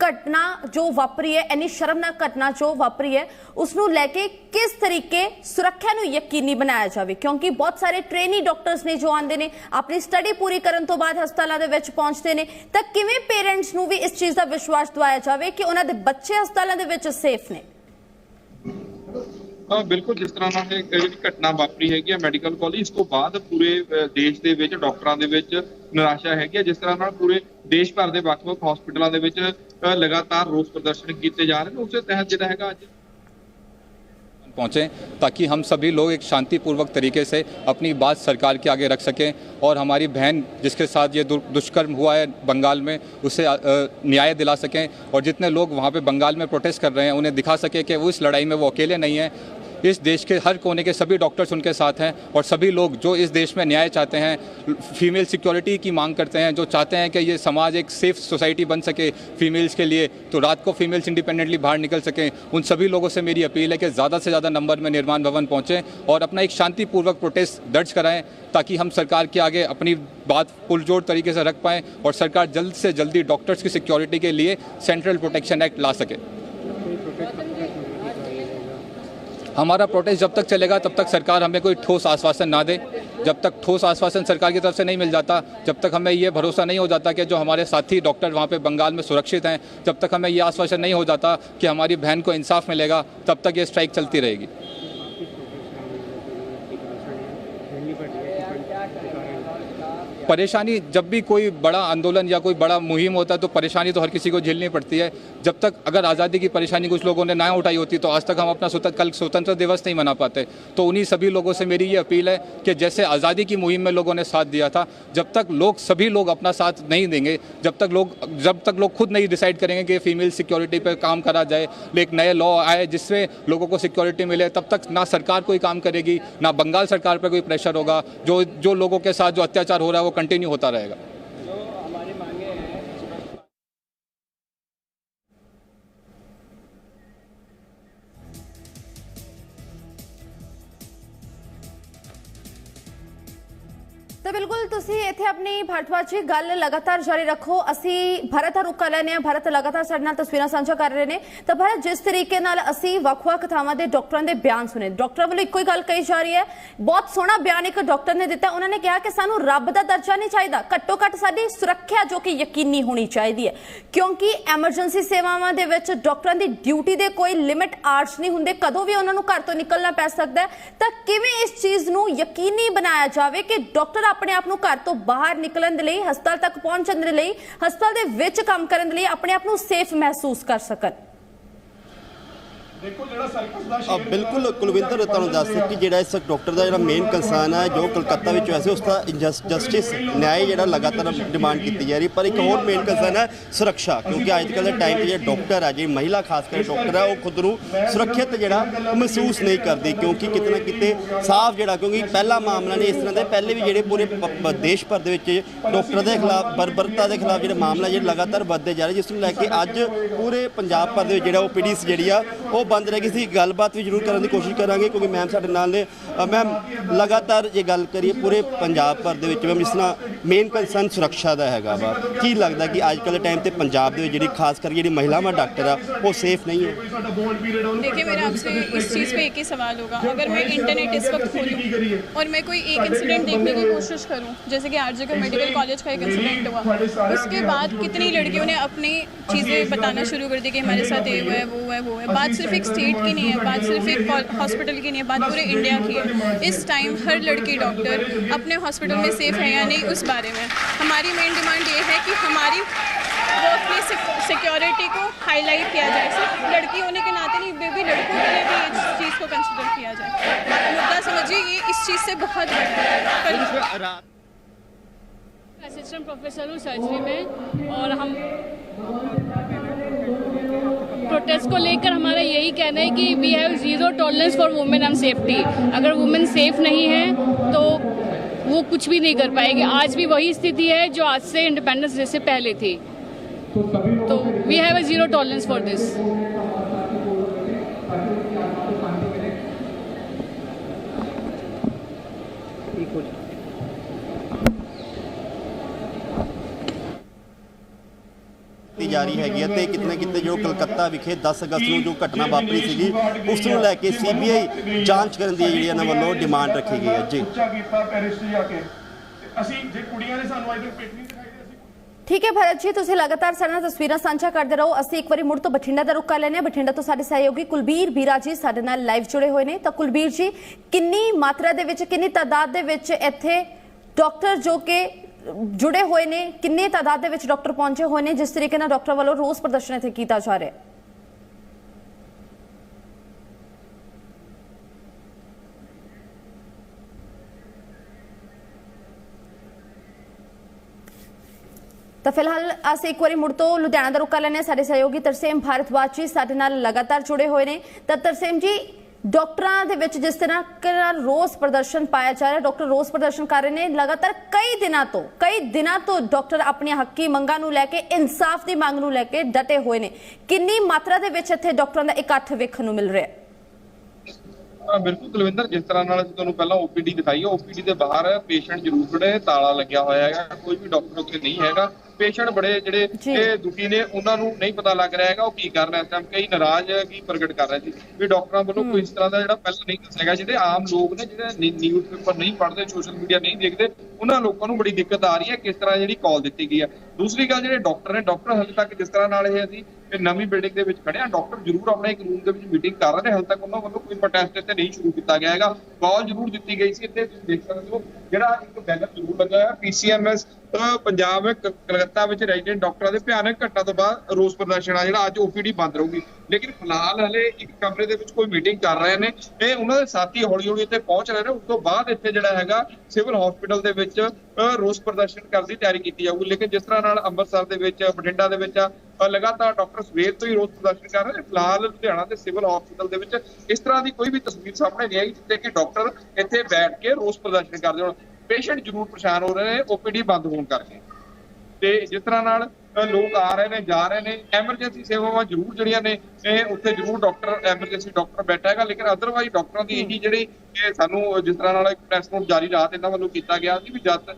ਘਟਨਾ ਜੋ ਵਾਪਰੀ ਹੈ, ਇੰਨੀ ਸ਼ਰਮਨਾਕ ਘਟਨਾ ਜੋ ਵਾਪਰੀ ਹੈ ਉਸ ਨੂੰ ਲੈ ਕੇ ਕਿਸ ਤਰੀਕੇ ਸੁਰੱਖਿਆ ਨੂੰ ਯਕੀਨੀ ਬਣਾਇਆ ਜਾਵੇ? ਕਿਉਂਕਿ ਬਹੁਤ ਸਾਰੇ ਟ੍ਰੇਨੀ ਡਾਕਟਰਸ ਨੇ ਜੋ ਆਉਂਦੇ ਨੇ, ਆਪਣੀ ਸਟੱਡੀ ਪੂਰੀ ਕਰਨ ਤੋਂ ਬਾਅਦ ਹਸਪਤਾਲਾਂ ਦੇ ਵਿੱਚ ਪਹੁੰਚਦੇ ਨੇ, ਤਾਂ ਕਿਵੇਂ ਪੇਰੈਂਟਸ ਨੂੰ ਵੀ ਇਸ ਚੀਜ਼ ਦਾ ਵਿਸ਼ਵਾਸ ਦਿਵਾਇਆ ਜਾਵੇ ਕਿ ਉਹਨਾਂ ਦੇ ਬੱਚੇ ਹਸਪਤਾਲਾਂ ਦੇ ਵਿੱਚ ਸੇਫ ਨੇ? ਬਿਲਕੁਲ ਜਿਸ ਤਰ੍ਹਾਂ ਨਾਲ ਇਹ ਜਿਹੜੀ ਘਟਨਾ ਵਾਪਰੀ ਹੈਗੀ ਆ ਮੈਡੀਕਲ ਕਾਲਜ ਇਸ ਤੋਂ ਬਾਅਦ ਪੂਰੇ ਅ, ਦੇਸ਼ ਦੇ ਵਿੱਚ ਡਾਕਟਰਾਂ ਦੇ ਵਿੱਚ ਨਿਰਾਸ਼ਾ ਹੈਗੀ ਆ ਜਿਸ ਤਰ੍ਹਾਂ ਨਾਲ ਪੂਰੇ ਦੇਸ਼ ਭਰ ਦੇ ਵੱਖ-ਵੱਖ ਹਸਪਤਾਲਾਂ ਦੇ ਵਿੱਚ ਅ, ਲਗਾਤਾਰ ਰੋਸ ਪ੍ਰਦਰਸ਼ਨ ਕੀਤੇ ਜਾ ਰਹੇ ਨੇ ਉਸੇ ਤਹਿਤ ਜਿਹੜਾ ਹੈਗਾ ਅੱਜ पहुंचे ताकि हम सभी लोग एक शांतिपूर्वक तरीके से अपनी बात सरकार के आगे रख सकें और हमारी बहन जिसके साथ ये दु- दुष्कर्म हुआ है बंगाल में उसे अ, न्याय दिला सकें और जितने लोग वहाँ पे बंगाल में प्रोटेस्ट कर रहे हैं उन्हें दिखा सके कि वो इस लड़ाई में वो अकेले नहीं हैं इस देश के हर कोने के सभी डॉक्टर्स उनके साथ हैं और सभी लोग जो इस देश में न्याय चाहते हैं फीमेल सिक्योरिटी की मांग करते हैं, जो चाहते हैं कि ये समाज एक सेफ़ सोसाइटी बन सके फीमेल्स के लिए तो रात को फीमेल्स इंडिपेंडेंटली बाहर निकल सकें। उन सभी लोगों से मेरी अपील है कि ज़्यादा से ज़्यादा नंबर में निर्माण भवन पहुँचें और अपना एक शांतिपूर्वक प्रोटेस्ट दर्ज कराएँ, ताकि हम सरकार के आगे अपनी बात पुरजोर तरीके से रख पाएँ और सरकार जल्द से जल्दी डॉक्टर्स की सिक्योरिटी के लिए सेंट्रल प्रोटेक्शन एक्ट ला सके। हमारा प्रोटेस्ट जब तक चलेगा, तब तक सरकार हमें कोई ठोस आश्वासन ना दे। जब तक ठोस आश्वासन सरकार की तरफ़ से नहीं मिल जाता, जब तक हमें ये भरोसा नहीं हो जाता कि जो हमारे साथी डॉक्टर वहाँ पे बंगाल में सुरक्षित हैं, जब तक हमें ये आश्वासन नहीं हो जाता कि हमारी बहन को इंसाफ मिलेगा, तब तक ये स्ट्राइक चलती रहेगी। परेशानी, जब भी कोई बड़ा आंदोलन या कोई बड़ा मुहिम होता है तो परेशानी तो हर किसी को झेलनी पड़ती है। जब तक अगर आज़ादी की परेशानी कुछ लोगों ने ना उठाई होती तो आज तक हम अपना स्वतंत्र, कल स्वतंत्र दिवस नहीं मना पाते। तो उन्हीं सभी लोगों से मेरी ये अपील है कि जैसे आज़ादी की मुहिम में लोगों ने साथ दिया था, जब तक लोग, सभी लोग अपना साथ नहीं देंगे, जब तक लोग, जब तक लोग खुद नहीं डिसाइड करेंगे कि फीमेल सिक्योरिटी पर काम करा जाए एक नए लॉ आए जिससे लोगों को सिक्योरिटी मिले, तब तक ना सरकार कोई काम करेगी, ना बंगाल सरकार पर कोई प्रेशर होगा। जो जो लोगों के साथ जो अत्याचार हो रहा है वो कंटिन्यू होता रहेगा ਤਾਂ ਬਿਲਕੁਲ ਤੁਸੀਂ ਇੱਥੇ ਆਪਣੀ ਭਾਰਤਵਾਜ ਜੀ ਗੱਲ ਲਗਾਤਾਰ ਜਾਰੀ ਰੱਖੋ। ਅਸੀਂ ਭਰਤ ਦਾ ਰੁਕ ਕਰ ਲੈਨੇ ਆ ਭਾਰਤ ਲਗਾਤਾਰ ਸਾਡੇ ਨਾਲ ਤਸਵੀਰਾਂ ਸਾਂਝਾ ਕਰ ਰਹੇ ਨੇ। ਤਾਂ ਭਰਤ ਜਿਸ ਤਰੀਕੇ ਨਾਲ ਅਸੀਂ ਵੱਖ-ਵੱਖ ਥਾਵਾਂ ਦੇ ਡਾਕਟਰਾਂ ਦੇ ਬਿਆਨ ਸੁਣੇ। ਡਾਕਟਰਾਂ ਵੱਲੋਂ ਇੱਕੋ ਹੀ ਗੱਲ ਕਹੀ ਜਾ ਰਹੀ ਹੈ। ਬਹੁਤ ਸੋਹਣਾ ਬਿਆਨ ਇੱਕ ਡਾਕਟਰ ਨੇ ਦਿੱਤਾ। ਉਹਨਾਂ ਨੇ ਕਿਹਾ ਕਿ ਸਾਨੂੰ ਰੱਬ ਦਾ ਦਰਜਾ ਨਹੀਂ ਚਾਹੀਦਾ। ਘੱਟੋ ਘੱਟ ਸਾਡੀ ਸੁਰੱਖਿਆ ਜੋ ਕਿ ਯਕੀਨੀ ਹੋਣੀ ਚਾਹੀਦੀ ਹੈ। ਕਿਉਂਕਿ ਐਮਰਜੈਂਸੀ ਸੇਵਾਵਾਂ ਦੇ ਵਿੱਚ ਡਾਕਟਰਾਂ ਦੀ ਡਿਊਟੀ ਦੇ ਕੋਈ ਲਿਮਿਟ ਆਰਟਸ ਨਹੀਂ ਹੁੰਦੇ। ਕਦੋਂ ਵੀ ਉਹਨਾਂ ਨੂੰ ਘਰ ਤੋਂ ਨਿਕਲਣਾ ਪੈ ਸਕਦਾ ਤਾਂ ਕਿਵੇਂ ਇਸ ਚੀਜ਼ ਨੂੰ ਯਕੀਨੀ ਬਣਾਇਆ ਜਾਵੇ ਕਿ ਡਾਕਟਰ ਆਪਣੇ ਆਪ ਨੂੰ ਘਰ ਤੋਂ ਬਾਹਰ ਨਿਕਲਣ ਦੇ ਲਈ, ਹਸਪਤਾਲ ਤੱਕ ਪਹੁੰਚਣ ਦੇ ਲਈ, ਹਸਪਤਾਲ ਦੇ ਵਿੱਚ ਕੰਮ ਕਰਨ ਦੇ ਲਈ ਆਪਣੇ ਆਪ ਨੂੰ ਸੇਫ ਮਹਿਸੂਸ ਕਰ ਸਕਣ। ਅ, ਬਿਲਕੁਲ ਕੁਲਵਿੰਦਰ ਤੁਹਾਨੂੰ ਦੱਸ ਕਿ ਜਿਹੜਾ ਇਸ ਡਾਕਟਰ ਦਾ ਜਿਹੜਾ ਮੇਨ ਕੰਸਰਨ ਹੈ ਜੋ ਕਲਕੱਤਾ ਵਿੱਚ ਹੋਇਆ ਸੀ ਉਸ ਦਾ ਜਸਟਿਸ ਨਿਆਂ ਜਿਹੜਾ ਲਗਾਤਾਰ ਡਿਮਾਂਡ ਕੀਤੀ ਜਾ ਰਹੀ ਪਰ ਇੱਕ ਹੋਰ ਮੇਨ ਕੰਸਰਨ ਹੈ ਸੁਰੱਖਿਆ। ਕਿਉਂਕਿ ਅੱਜ ਕੱਲ੍ਹ ਦੇ ਟਾਈਮ 'ਤੇ ਜਿਹੜਾ ਡਾਕਟਰ ਹੈ ਜਿਹੜੀ ਮਹਿਲਾ ਖਾਸ ਕਰਕੇ ਡਾਕਟਰ ਹੈ ਉਹ ਖੁਦ ਨੂੰ ਸੁਰੱਖਿਅਤ ਜਿਹੜਾ ਮਹਿਸੂਸ ਨਹੀਂ ਕਰਦੀ ਕਿਉਂਕਿ ਕਿਤੇ ਨਾ ਕਿਤੇ ਸਾਫ਼ ਜਿਹੜਾ ਕਿਉਂਕਿ ਪਹਿਲਾ ਮਾਮਲਾ ਨਹੀਂ ਇਸ ਤਰ੍ਹਾਂ ਦੇ ਪਹਿਲੇ ਵੀ ਜਿਹੜੇ ਪੂਰੇ ਦੇਸ਼ ਭਰ ਦੇ ਵਿੱਚ ਡਾਕਟਰ ਦੇ ਖਿਲਾਫ ਬਰਬਰਤਾ ਦੇ ਖਿਲਾਫ ਜਿਹੜੇ ਮਾਮਲਾ ਜਿਹੜੇ ਲਗਾਤਾਰ ਵੱਧਦੇ ਜਾ ਰਹੇ ਜਿਸ ਨੂੰ ਲੈ ਕੇ ਅੱਜ ਪੂਰੇ ਪੰਜਾਬ ਭਰ ਦੇ ਜਿਹੜਾ ਓਪੀਡੀਸ ਜਿਹੜੀ ਆ ਉਹ ਬੰਦ ਰਹਿ ਗਈ ਸੀ ਗੱਲਬਾਤ ਵੀ ਜ਼ਰੂਰ ਕਰਨ ਦੀ ਕੋਸ਼ਿਸ਼ ਕਰਾਂਗੇ ਕਿਉਂਕਿ ਮੈਮ ਸਾਡੇ ਨਾਲ ਨੇ ਮੈਮ ਲਗਾਤਾਰ ਜੇ ਗੱਲ ਕਰੀਏ ਪੂਰੇ ਪੰਜਾਬ ਭਰ ਦੇ ਵਿੱਚ ਮੈਮ ਜਿਸ ਤਰ੍ਹਾਂ ਮੇਨ ਕੰਸਰਨ ਸੁਰੱਖਿਆ ਦਾ ਹੈਗਾ ਵਾ ਕੀ ਲੱਗਦਾ ਕਿ ਅੱਜ ਕੱਲ੍ਹ ਦੇ ਟਾਈਮ ਤੇ ਪੰਜਾਬ ਦੇ ਵਿੱਚ ਜਿਹੜੀ ਖਾਸ ਕਰਕੇ ਜਿਹੜੀ ਮਹਿਲਾਵਾਂ ਡਾਕਟਰ ਆ ਉਹ ਸੇਫ नहीं है देखिए मेरा आपसे इस चीज़ पे एक ही सवाल होगा अगर मैं इंटरनेट इस वक्त खोलूँ और मैं कोई एक इंसिडेंट देखने की कोशिश करूँ जैसे कि आरजे का मेडिकल कॉलेज का एक इंसिडेंट हुआ उसके बाद कितनी लड़कियों ने अपनी चीज़ें बताना शुरू कर दी कि हमारे साथ ये हुआ है वो है वो है बात सिर्फ एक स्टेट की नहीं है, बात सिर्फ़ एक हॉस्पिटल की नहीं है, बात पूरे इंडिया की है। इस टाइम हर लड़की डॉक्टर अपने हॉस्पिटल में सेफ़ है या नहीं, उस बारे में। हमारी मेन डिमांड ये है कि हमारी वर्क प्लेस सिक्योरिटी को हाईलाइट किया जाए। सिर्फ़ लड़की होने के नाते नहीं बेबी लड़कों के लिए भी इस चीज़ को कंसिडर किया जाए। मुद्दा समझिए, ये इस चीज़ से बहुत। असिस्टेंट प्रोफेसर हूँ सर्जरी में और हम प्रोटेस्ट को लेकर हमारा यही कहना है कि we have zero tolerance for women and safety अगर वुमेन सेफ़ नहीं है तो वो कुछ भी नहीं कर पाएगी। आज भी वही स्थिति है जो आज से इंडिपेंडेंस डे से पहले थी। तो we have a zero tolerance for this ਕੀਤੀ ਹੈਗੀ ਹੈ ਤੇ ਕਿਤੇ ਕਿਤੇ ਜੋ ਕਲਕੱਤਾ ਵਿਖੇ 10 ਅਗਸਤ ਨੂੰ ਜੋ ਘਟਨਾ ਵਾਪਰੀ ਸੀਗੀ, ਉਸ ਨੂੰ ਲੈ ਕੇ ਸੀਬੀਆਈ ਜਾਂਚ ਕਰਨ ਦੀ ਜਿਹੜੀ ਇਹਨਾਂ ਵੱਲੋਂ ਡਿਮਾਂਡ ਰੱਖੀ ਗਈ ਹੈ। ਜੀ। ਅਸੀਂ ਜੇ ਕੁੜੀਆਂ ਨੇ ਸਾਨੂੰ ਅੱਜ ਤੱਕ ਪਿੱਟ ਨਹੀਂ ਦਿਖਾਈ ਠੀਕ ਹੈ ਭਰਤ ਜੀ, ਤੁਸੀਂ ਲਗਾਤਾਰ ਸਾਡੇ ਨਾਲ ਤਸਵੀਰਾਂ ਸਾਂਝਾ ਕਰਦੇ ਰਹੋ। ਅਸੀਂ ਇੱਕ ਵਾਰੀ ਮੁੜ ਤੋਂ ਬਠਿੰਡਾ ਦਾ ਰੁੱਖ ਕਰ ਲੈਨੇ ਬਠਿੰਡਾ ਤੋਂ ਸਾਡੇ ਸਹਿਯੋਗੀ ਕੁਲਬੀਰ ਬੀਰਾ ਜੀ ਸਾਡੇ ਨਾਲ ਲਾਈਵ ਜੁੜੇ ਹੋਏ ਨੇ। ਤਾਂ ਕੁਲਬੀਰ ਜੀ, ਕਿੰਨੀ ਮਾਤਰਾ ਦੇ ਵਿੱਚ, ਕਿੰਨੀ ਤਾਦਾਦ ਦੇ ਵਿੱਚ ਇੱਥੇ ਡਾਕਟਰ ਜੋ ਕਿ ਜੁੜੇ ਹੋਏ ਨੇ, ਕਿੰਨੇ ਤਾਦਾਦ ਦੇ ਵਿੱਚ ਡਾਕਟਰ ਪਹੁੰਚੇ ਹੋਏ ਨੇ, ਜਿਸ ਤਰੀਕੇ ਨਾਲ ਡਾਕਟਰ ਵੱਲੋਂ ਰੋਸ ਪ੍ਰਦਰਸ਼ਨ ਇੱਥੇ ਕੀਤਾ ਜਾ ਰਿਹਾ ਹੈ? ਤਾਂ ਫਿਲਹਾਲ ਅਸੀਂ ਇੱਕ ਵਾਰੀ ਮੁੜ ਤੋਂ ਲੁਧਿਆਣਾ ਦਾ ਰੁਕਾ ਕਰ ਲੈਂਦੇ ਹਾਂ। ਸਾਡੇ ਸਹਿਯੋਗੀ ਤਰਸੇਮ ਭਾਰਤਵਾਜ ਜੀ ਸਾਡੇ ਨਾਲ ਲਗਾਤਾਰ ਜੁੜੇ ਹੋਏ ਨੇ। ਤਾਂ ਤਰਸੇਮ ਜੀ ਡਾਕਟਰਾਂ ਦੇ ਵਿੱਚ ਜਿਸ ਤਰ੍ਹਾਂ ਨਾਲ ਰੋਸ ਪ੍ਰਦਰਸ਼ਨ ਪਾਇਆ ਜਾ ਰਿਹਾ, ਡਾਕਟਰ ਰੋਸ ਪ੍ਰਦਰਸ਼ਨ ਕਰ ਰਹੇ ਨੇ, ਲਗਾਤਾਰ ਕਈ ਦਿਨਾਂ ਤੋਂ, ਕਈ ਦਿਨਾਂ ਤੋਂ ਡਾਕਟਰ ਆਪਣੀਆਂ ਹੱਕੀ ਮੰਗਾਂ ਨੂੰ ਲੈ ਕੇ, ਇਨਸਾਫ ਦੀ ਮੰਗ ਨੂੰ ਲੈ ਕੇ ਡਟੇ ਹੋਏ ਨੇ। ਕਿੰਨੀ ਮਾਤਰਾ ਦੇ ਵਿੱਚ ਇੱਥੇ ਡਾਕਟਰਾਂ ਦਾ ਇਕੱਠ ਵੇਖਣ ਨੂੰ ਮਿਲ ਰਿਹਾ? ਹੈ ਹਾਂ ਬਿਲਕੁਲ ਕੁਲਵਿੰਦਰ, ਜਿਸ ਤਰ੍ਹਾਂ ਨਾਲ ਅਸੀਂ ਤੁਹਾਨੂੰ ਪਹਿਲਾਂ ਓਪੀਡੀ ਦਿਖਾਈ ਹੈ ਓਪੀਡੀ ਦੇ ਬਾਹਰ ਪੇਸ਼ੈਂਟ ਜ਼ਰੂਰ ਖੜੇ, ਤਾਲਾ ਲੱਗਿਆ ਹੋਇਆ ਹੈਗਾ, ਕੋਈ ਵੀ ਡਾਕਟਰ ਉੱਥੇ ਨਹੀਂ ਹੈਗਾ। ਪੇਸ਼ੈਂਟ ਬੜੇ ਜਿਹੜੇ ਇਹ ਦੁਖੀ ਨੇ ਉਹਨਾਂ ਨੂੰ ਨਹੀਂ ਪਤਾ ਲੱਗ ਰਿਹਾ ਹੈਗਾ ਉਹ ਕੀ ਕਰ ਰਹੇ ਇਸ ਟਾਈਮ ਕਈ ਨਾਰਾਜ਼ ਕੀ ਪ੍ਰਗਟ ਕਰ ਰਹੇ ਸੀ ਵੀ ਡਾਕਟਰਾਂ ਵੱਲੋਂ ਕੋਈ ਇਸ ਤਰ੍ਹਾਂ ਦਾ ਜਿਹੜਾ ਪਹਿਲਾਂ ਨਹੀਂ ਦੱਸਿਆ ਗਿਆ ਜਿਹੜੇ ਆਮ ਲੋਕ ਨੇ ਜਿਹੜੇ ਨਿਊਜ਼ ਪੇਪਰ ਨਹੀਂ ਪੜ੍ਹਦੇ ਸੋਸ਼ਲ ਮੀਡੀਆ ਨਹੀਂ ਦੇਖਦੇ ਉਹਨਾਂ ਲੋਕਾਂ ਨੂੰ ਬੜੀ ਦਿੱਕਤ ਆ ਰਹੀ ਹੈ ਕਿਸ ਤਰ੍ਹਾਂ ਜਿਹੜੀ ਕਾਲ ਦਿੱਤੀ ਗਈ ਹੈ ਦੂਸਰੀ ਗੱਲ ਜਿਹੜੇ ਡਾਕਟਰ ਨੇ ਡਾਕਟਰ ਹਜੇ ਤੱਕ ਜਿਸ ਤਰ੍ਹਾਂ ਨਾਲ ਇਹ ਅਸੀਂ ਇਹ ਨਵੀਂ ਬਿਲਡਿੰਗ ਦੇ ਵਿੱਚ ਖੜੇ ਆ ਡਾਕਟਰ ਜ਼ਰੂਰ ਆਪਣੇ ਇੱਕ ਰੂਮ ਦੇ ਵਿੱਚ ਮੀਟਿੰਗ ਕਰ ਰਹੇ ਨੇ ਹਾਲੇ ਤੱਕ ਉਹਨਾਂ ਵੱਲੋਂ ਕੋਈ ਪ੍ਰੋਟੈਸਟ ਇੱਥੇ ਨਹੀਂ ਸ਼ੁਰੂ ਕੀਤਾ ਗਿਆ ਹੈਗਾ। ਕਾਲ ਜ਼ਰੂਰ ਦਿੱਤੀ ਗਈ ਸੀ ਇੱਥੇ ਤੁਸੀਂ ਦੇਖ ਸਕਦੇ ਹੋ ਜਿਹੜਾ ਇੱਕ ਬੈਨਰ ਜ਼ਰੂਰ ਲੱਗਾ ਹੋਇਆ ਪੀਸੀਐਮਐਸ ਪੰਜਾਬ ਵਿੱਚ ਕਲਕੱਤਾ ਵਿੱਚ ਰੈਜ਼ੀਡੈਂਟ ਡਾਕਟਰਾਂ ਦੇ ਭਿਆਨਕ ਘਟਨਾ ਤੋਂ ਬਾਅਦ ਰੋਸ ਪ੍ਰਦਰਸ਼ਨ ਆ ਜਿਹੜਾ ਅੱਜ ਓਪੀਡੀ ਬੰਦ ਰਹੂਗੀ। ਲੇਕਿਨ ਫਿਲਹਾਲ ਹਲੇ ਇੱਕ ਕਮਰੇ ਦੇ ਵਿੱਚ ਕੋਈ ਮੀਟਿੰਗ ਕਰ ਰਹੇ ਨੇ ਇਹ ਉਹਨਾਂ ਦੇ ਸਾਥੀ ਹੌਲੀ ਹੌਲੀ ਇੱਥੇ ਪਹੁੰਚ ਰਹੇ ਨੇ। ਉਸ ਤੋਂ ਬਾਅਦ ਇੱਥੇ ਜਿਹੜਾ ਹੈਗਾ ਸਿਵਲ ਹਸਪੀਟਲ ਦੇ ਵਿੱਚ ਰੋਸ ਪ੍ਰਦਰਸ਼ਨ ਕਰਨ ਦੀ ਤਿਆਰੀ ਕੀਤੀ ਜਾਊਗੀ। ਲੇਕਿਨ ਜਿਸ ਤਰ੍ਹਾਂ ਨਾਲ ਅੰਮ੍ਰਿਤਸਰ ਦੇ ਵਿੱਚ, ਬਠਿੰਡਾ ਦੇ ਵਿੱਚ ਲਗਾਤਾਰ ਡਾਕਟਰ ਸਵੇਰ ਤੋਂ ਹੀ ਰੋਸ ਪ੍ਰਦਰਸ਼ਨ ਕਰ ਰਹੇ ਨੇ। ਫਿਲਹਾਲ ਲੁਧਿਆਣਾ ਦੇ ਸਿਵਲ ਹਸਪੀਟਲ ਦੇ ਵਿੱਚ ਇਸ ਤਰ੍ਹਾਂ ਦੀ ਕੋਈ ਵੀ ਤਸਵੀਰ ਸਾਹਮਣੇ ਨਹੀਂ ਆਈ, ਜਿੱਥੇ ਕਿ ਡਾਕਟਰ ਇੱਥੇ ਬੈਠ ਕੇ ਰੋਸ ਪ੍ਰਦਰਸ਼ਨ ਕਰਦੇ ਹੋਣ। ਪੇਸ਼ੈਂਟ ਜ਼ਰੂਰ ਪਰੇਸ਼ਾਨ ਹੋ ਰਹੇ ਨੇ ਓਪੀਡੀ ਬੰਦ ਹੋਣ ਕਰਕੇ। ਤੇ ਜਿਸ ਤਰ੍ਹਾਂ ਨਾਲ ਲੋਕ ਆ ਰਹੇ ਨੇ, ਜਾ ਰਹੇ ਨੇ, ਐਮਰਜੈਂਸੀ ਸੇਵਾਵਾਂ ਜ਼ਰੂਰ ਜਿਹੜੀਆਂ ਨੇ, ਇਹ ਉੱਥੇ ਜ਼ਰੂਰ ਡਾਕਟਰ, ਐਮਰਜੈਂਸੀ ਡਾਕਟਰ ਬੈਠਾ ਹੈਗਾ, ਲੇਕਿਨ ਅਦਰਵਾਈਜ਼ ਡਾਕਟਰਾਂ ਦੀ ਇਹੀ ਜਿਹੜੀ ਇਹ ਸਾਨੂੰ ਜਿਸ ਤਰ੍ਹਾਂ ਨਾਲ ਪ੍ਰੈਸ ਨੋਟ ਜਾਰੀ ਰਾਤ ਇਹਨਾਂ ਵੱਲੋਂ ਕੀਤਾ ਗਿਆ ਸੀ ਵੀ ਜਦ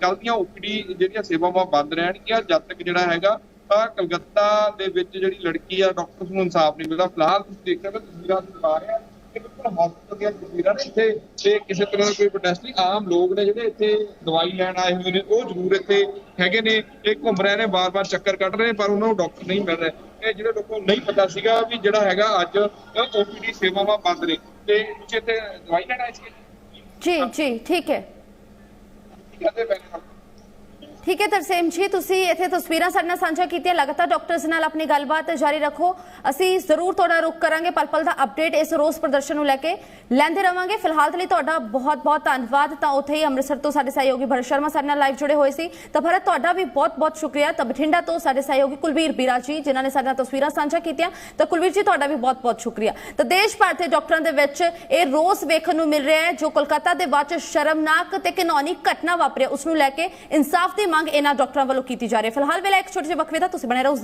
ਕੱਲ ਦੀਆਂ ਓਪੀਡੀ ਜਿਹੜੀਆਂ ਸੇਵਾਵਾਂ ਬੰਦ ਰਹਿਣਗੀਆਂ, ਜਦ ਤੱਕ ਜਿਹੜਾ ਹੈਗਾ ਤਾਂ ਕਲਕੱਤਾ ਦੇ ਵਿੱਚ ਜਿਹੜੀ ਲੜਕੀ ਆ, ਡਾਕਟਰ ਨੂੰ ਇਨਸਾਫ ਨਹੀਂ ਮਿਲਦਾ। ਫਿਲਹਾਲ ਤੁਸੀਂ ਦੇਖ ਸਕਦੇ ਹੋ ਤਸਵੀਰਾਂ ਦਿਖਾ ਰਹੇ ਕਿ ਬਿਲਕੁਲ ਹਸਪਤਾਲ ਦੀਆਂ ਤਸਵੀਰਾਂ ਨੇ ਇੱਥੇ ਤੇ ਕਿਸੇ ਤਰ੍ਹਾਂ ਦਾ ਕੋਈ ਪ੍ਰੋਟੈਸਟ ਨਹੀਂ ਆਮ ਲੋਕ ਨੇ ਜਿਹੜੇ ਇੱਥੇ ਦਵਾਈ ਲੈਣ ਆਏ ਹੋਏ ਨੇ ਉਹ ਜ਼ਰੂਰ ਇੱਥੇ ਹੈਗੇ ਨੇ ਇਹ ਘੁੰਮ ਰਹੇ ਨੇ ਬਾਰ-ਬਾਰ ਚੱਕਰ ਕੱਢ ਰਹੇ ਪਰ ਉਹਨਾਂ ਨੂੰ ਡਾਕਟਰ ਨਹੀਂ ਮਿਲ ਰਹੇ। ਇਹ ਜਿਹੜੇ ਲੋਕਾਂ ਨੂੰ ਨਹੀਂ ਪਤਾ ਸੀਗਾ ਵੀ ਜਿਹੜਾ ਹੈਗਾ ਅੱਜ ਓਪੀਡੀ ਸੇਵਾਵਾਂ ਬੰਦ ਨੇ। ਤੇ ਤੁਸੀਂ ਇੱਥੇ ਦਵਾਈ ਲੈਣ ਆਏ ਸੀ ਜੀ ਜੀ ਠੀਕ ਹੈ। ਕਹਿੰਦੇ ਬੈਠੇ ਠੀਕ ਹੈ ਤਰਸੇਮ ਜੀ ਤੁਸੀਂ ਇੱਥੇ ਤਸਵੀਰਾਂ ਸਾਡੇ ਨਾਲ ਸਾਂਝਾ ਕੀਤੀਆਂ। ਲਗਾਤਾਰ ਡਾਕਟਰਸ ਨਾਲ ਆਪਣੀ ਗੱਲਬਾਤ ਜਾਰੀ ਰੱਖੋ। ਅਸੀਂ ਜ਼ਰੂਰ ਤੁਹਾਡਾ ਰੁਖ ਕਰਾਂਗੇ ਪਲ ਪਲ ਦਾ ਅਪਡੇਟ ਇਸ ਰੋਸ ਪ੍ਰਦਰਸ਼ਨ ਨੂੰ ਲੈ ਕੇ। ਲੈਂਦੇ ਰਵਾਂਗੇ। ਫਿਲਹਾਲ ਦੇ ਲਈ ਤੁਹਾਡਾ ਬਹੁਤ ਬਹੁਤ ਧੰਨਵਾਦ। ਤਾਂ ਉੱਥੇ ਹੀ ਅੰਮ੍ਰਿਤਸਰ ਤੋਂ ਸਾਡੇ ਸਹਿਯੋਗੀ ਭਰਤ ਸ਼ਰਮਾ ਸਾਡੇ ਨਾਲ ਲਾਈਵ ਜੁੜੇ ਹੋਏ ਸੀ। ਤਾਂ ਭਰਤ ਤੁਹਾਡਾ ਵੀ ਬਹੁਤ ਬਹੁਤ ਸ਼ੁਕਰੀਆ। ਤਾਂ ਬਠਿੰਡਾ ਤੋਂ ਸਾਡੇ ਸਹਿਯੋਗੀ ਕੁਲਵੀਰ ਬੀਰਾ ਜੀ ਜਿਨ੍ਹਾਂ ਨੇ ਸਾਡੇ ਨਾਲ ਤਸਵੀਰਾਂ ਸਾਂਝਾ ਕੀਤੀਆਂ। ਤਾਂ ਕੁਲਵੀਰ ਜੀ ਤੁਹਾਡਾ ਵੀ ਬਹੁਤ ਬਹੁਤ ਸ਼ੁਕਰੀਆ। ਤਾਂ ਦੇਸ਼ ਭਰ ਦੇ ਡਾਕਟਰਾਂ ਦੇ ਵਿੱਚ ਇਹ ਰੋਸ ਵੇਖਣ ਨੂੰ ਮਿਲ ਰਿਹਾ ਹੈ ਜੋ ਕੋਲਕਾਤਾ ਦੇ ਵਿੱਚ ਸ਼ਰਮਨਾਕ ਤੇ ਕਾਨੂੰਨੀ ਘਟਨਾ ਵਾਪਰੀ। ਹੈ, ਉਸ ਨੂੰ ਲੈ ਕੇ ਇਨਸਾਫ ਦੀ ਮੰਗ ਇਹਨਾਂ ਡਾਕਟਰਾਂ ਵੱਲੋਂ ਕੀਤੀ ਜਾ ਰਹੀ ਹੈ। ਫਿਲਹਾਲ ਵੇਲੇ ਇੱਕ ਛੋਟੇ ਜਿਹੇ ਵਕਫੇ ਦਾ ਤੁਸੀਂ ਬਣੇ ਰਹੋ।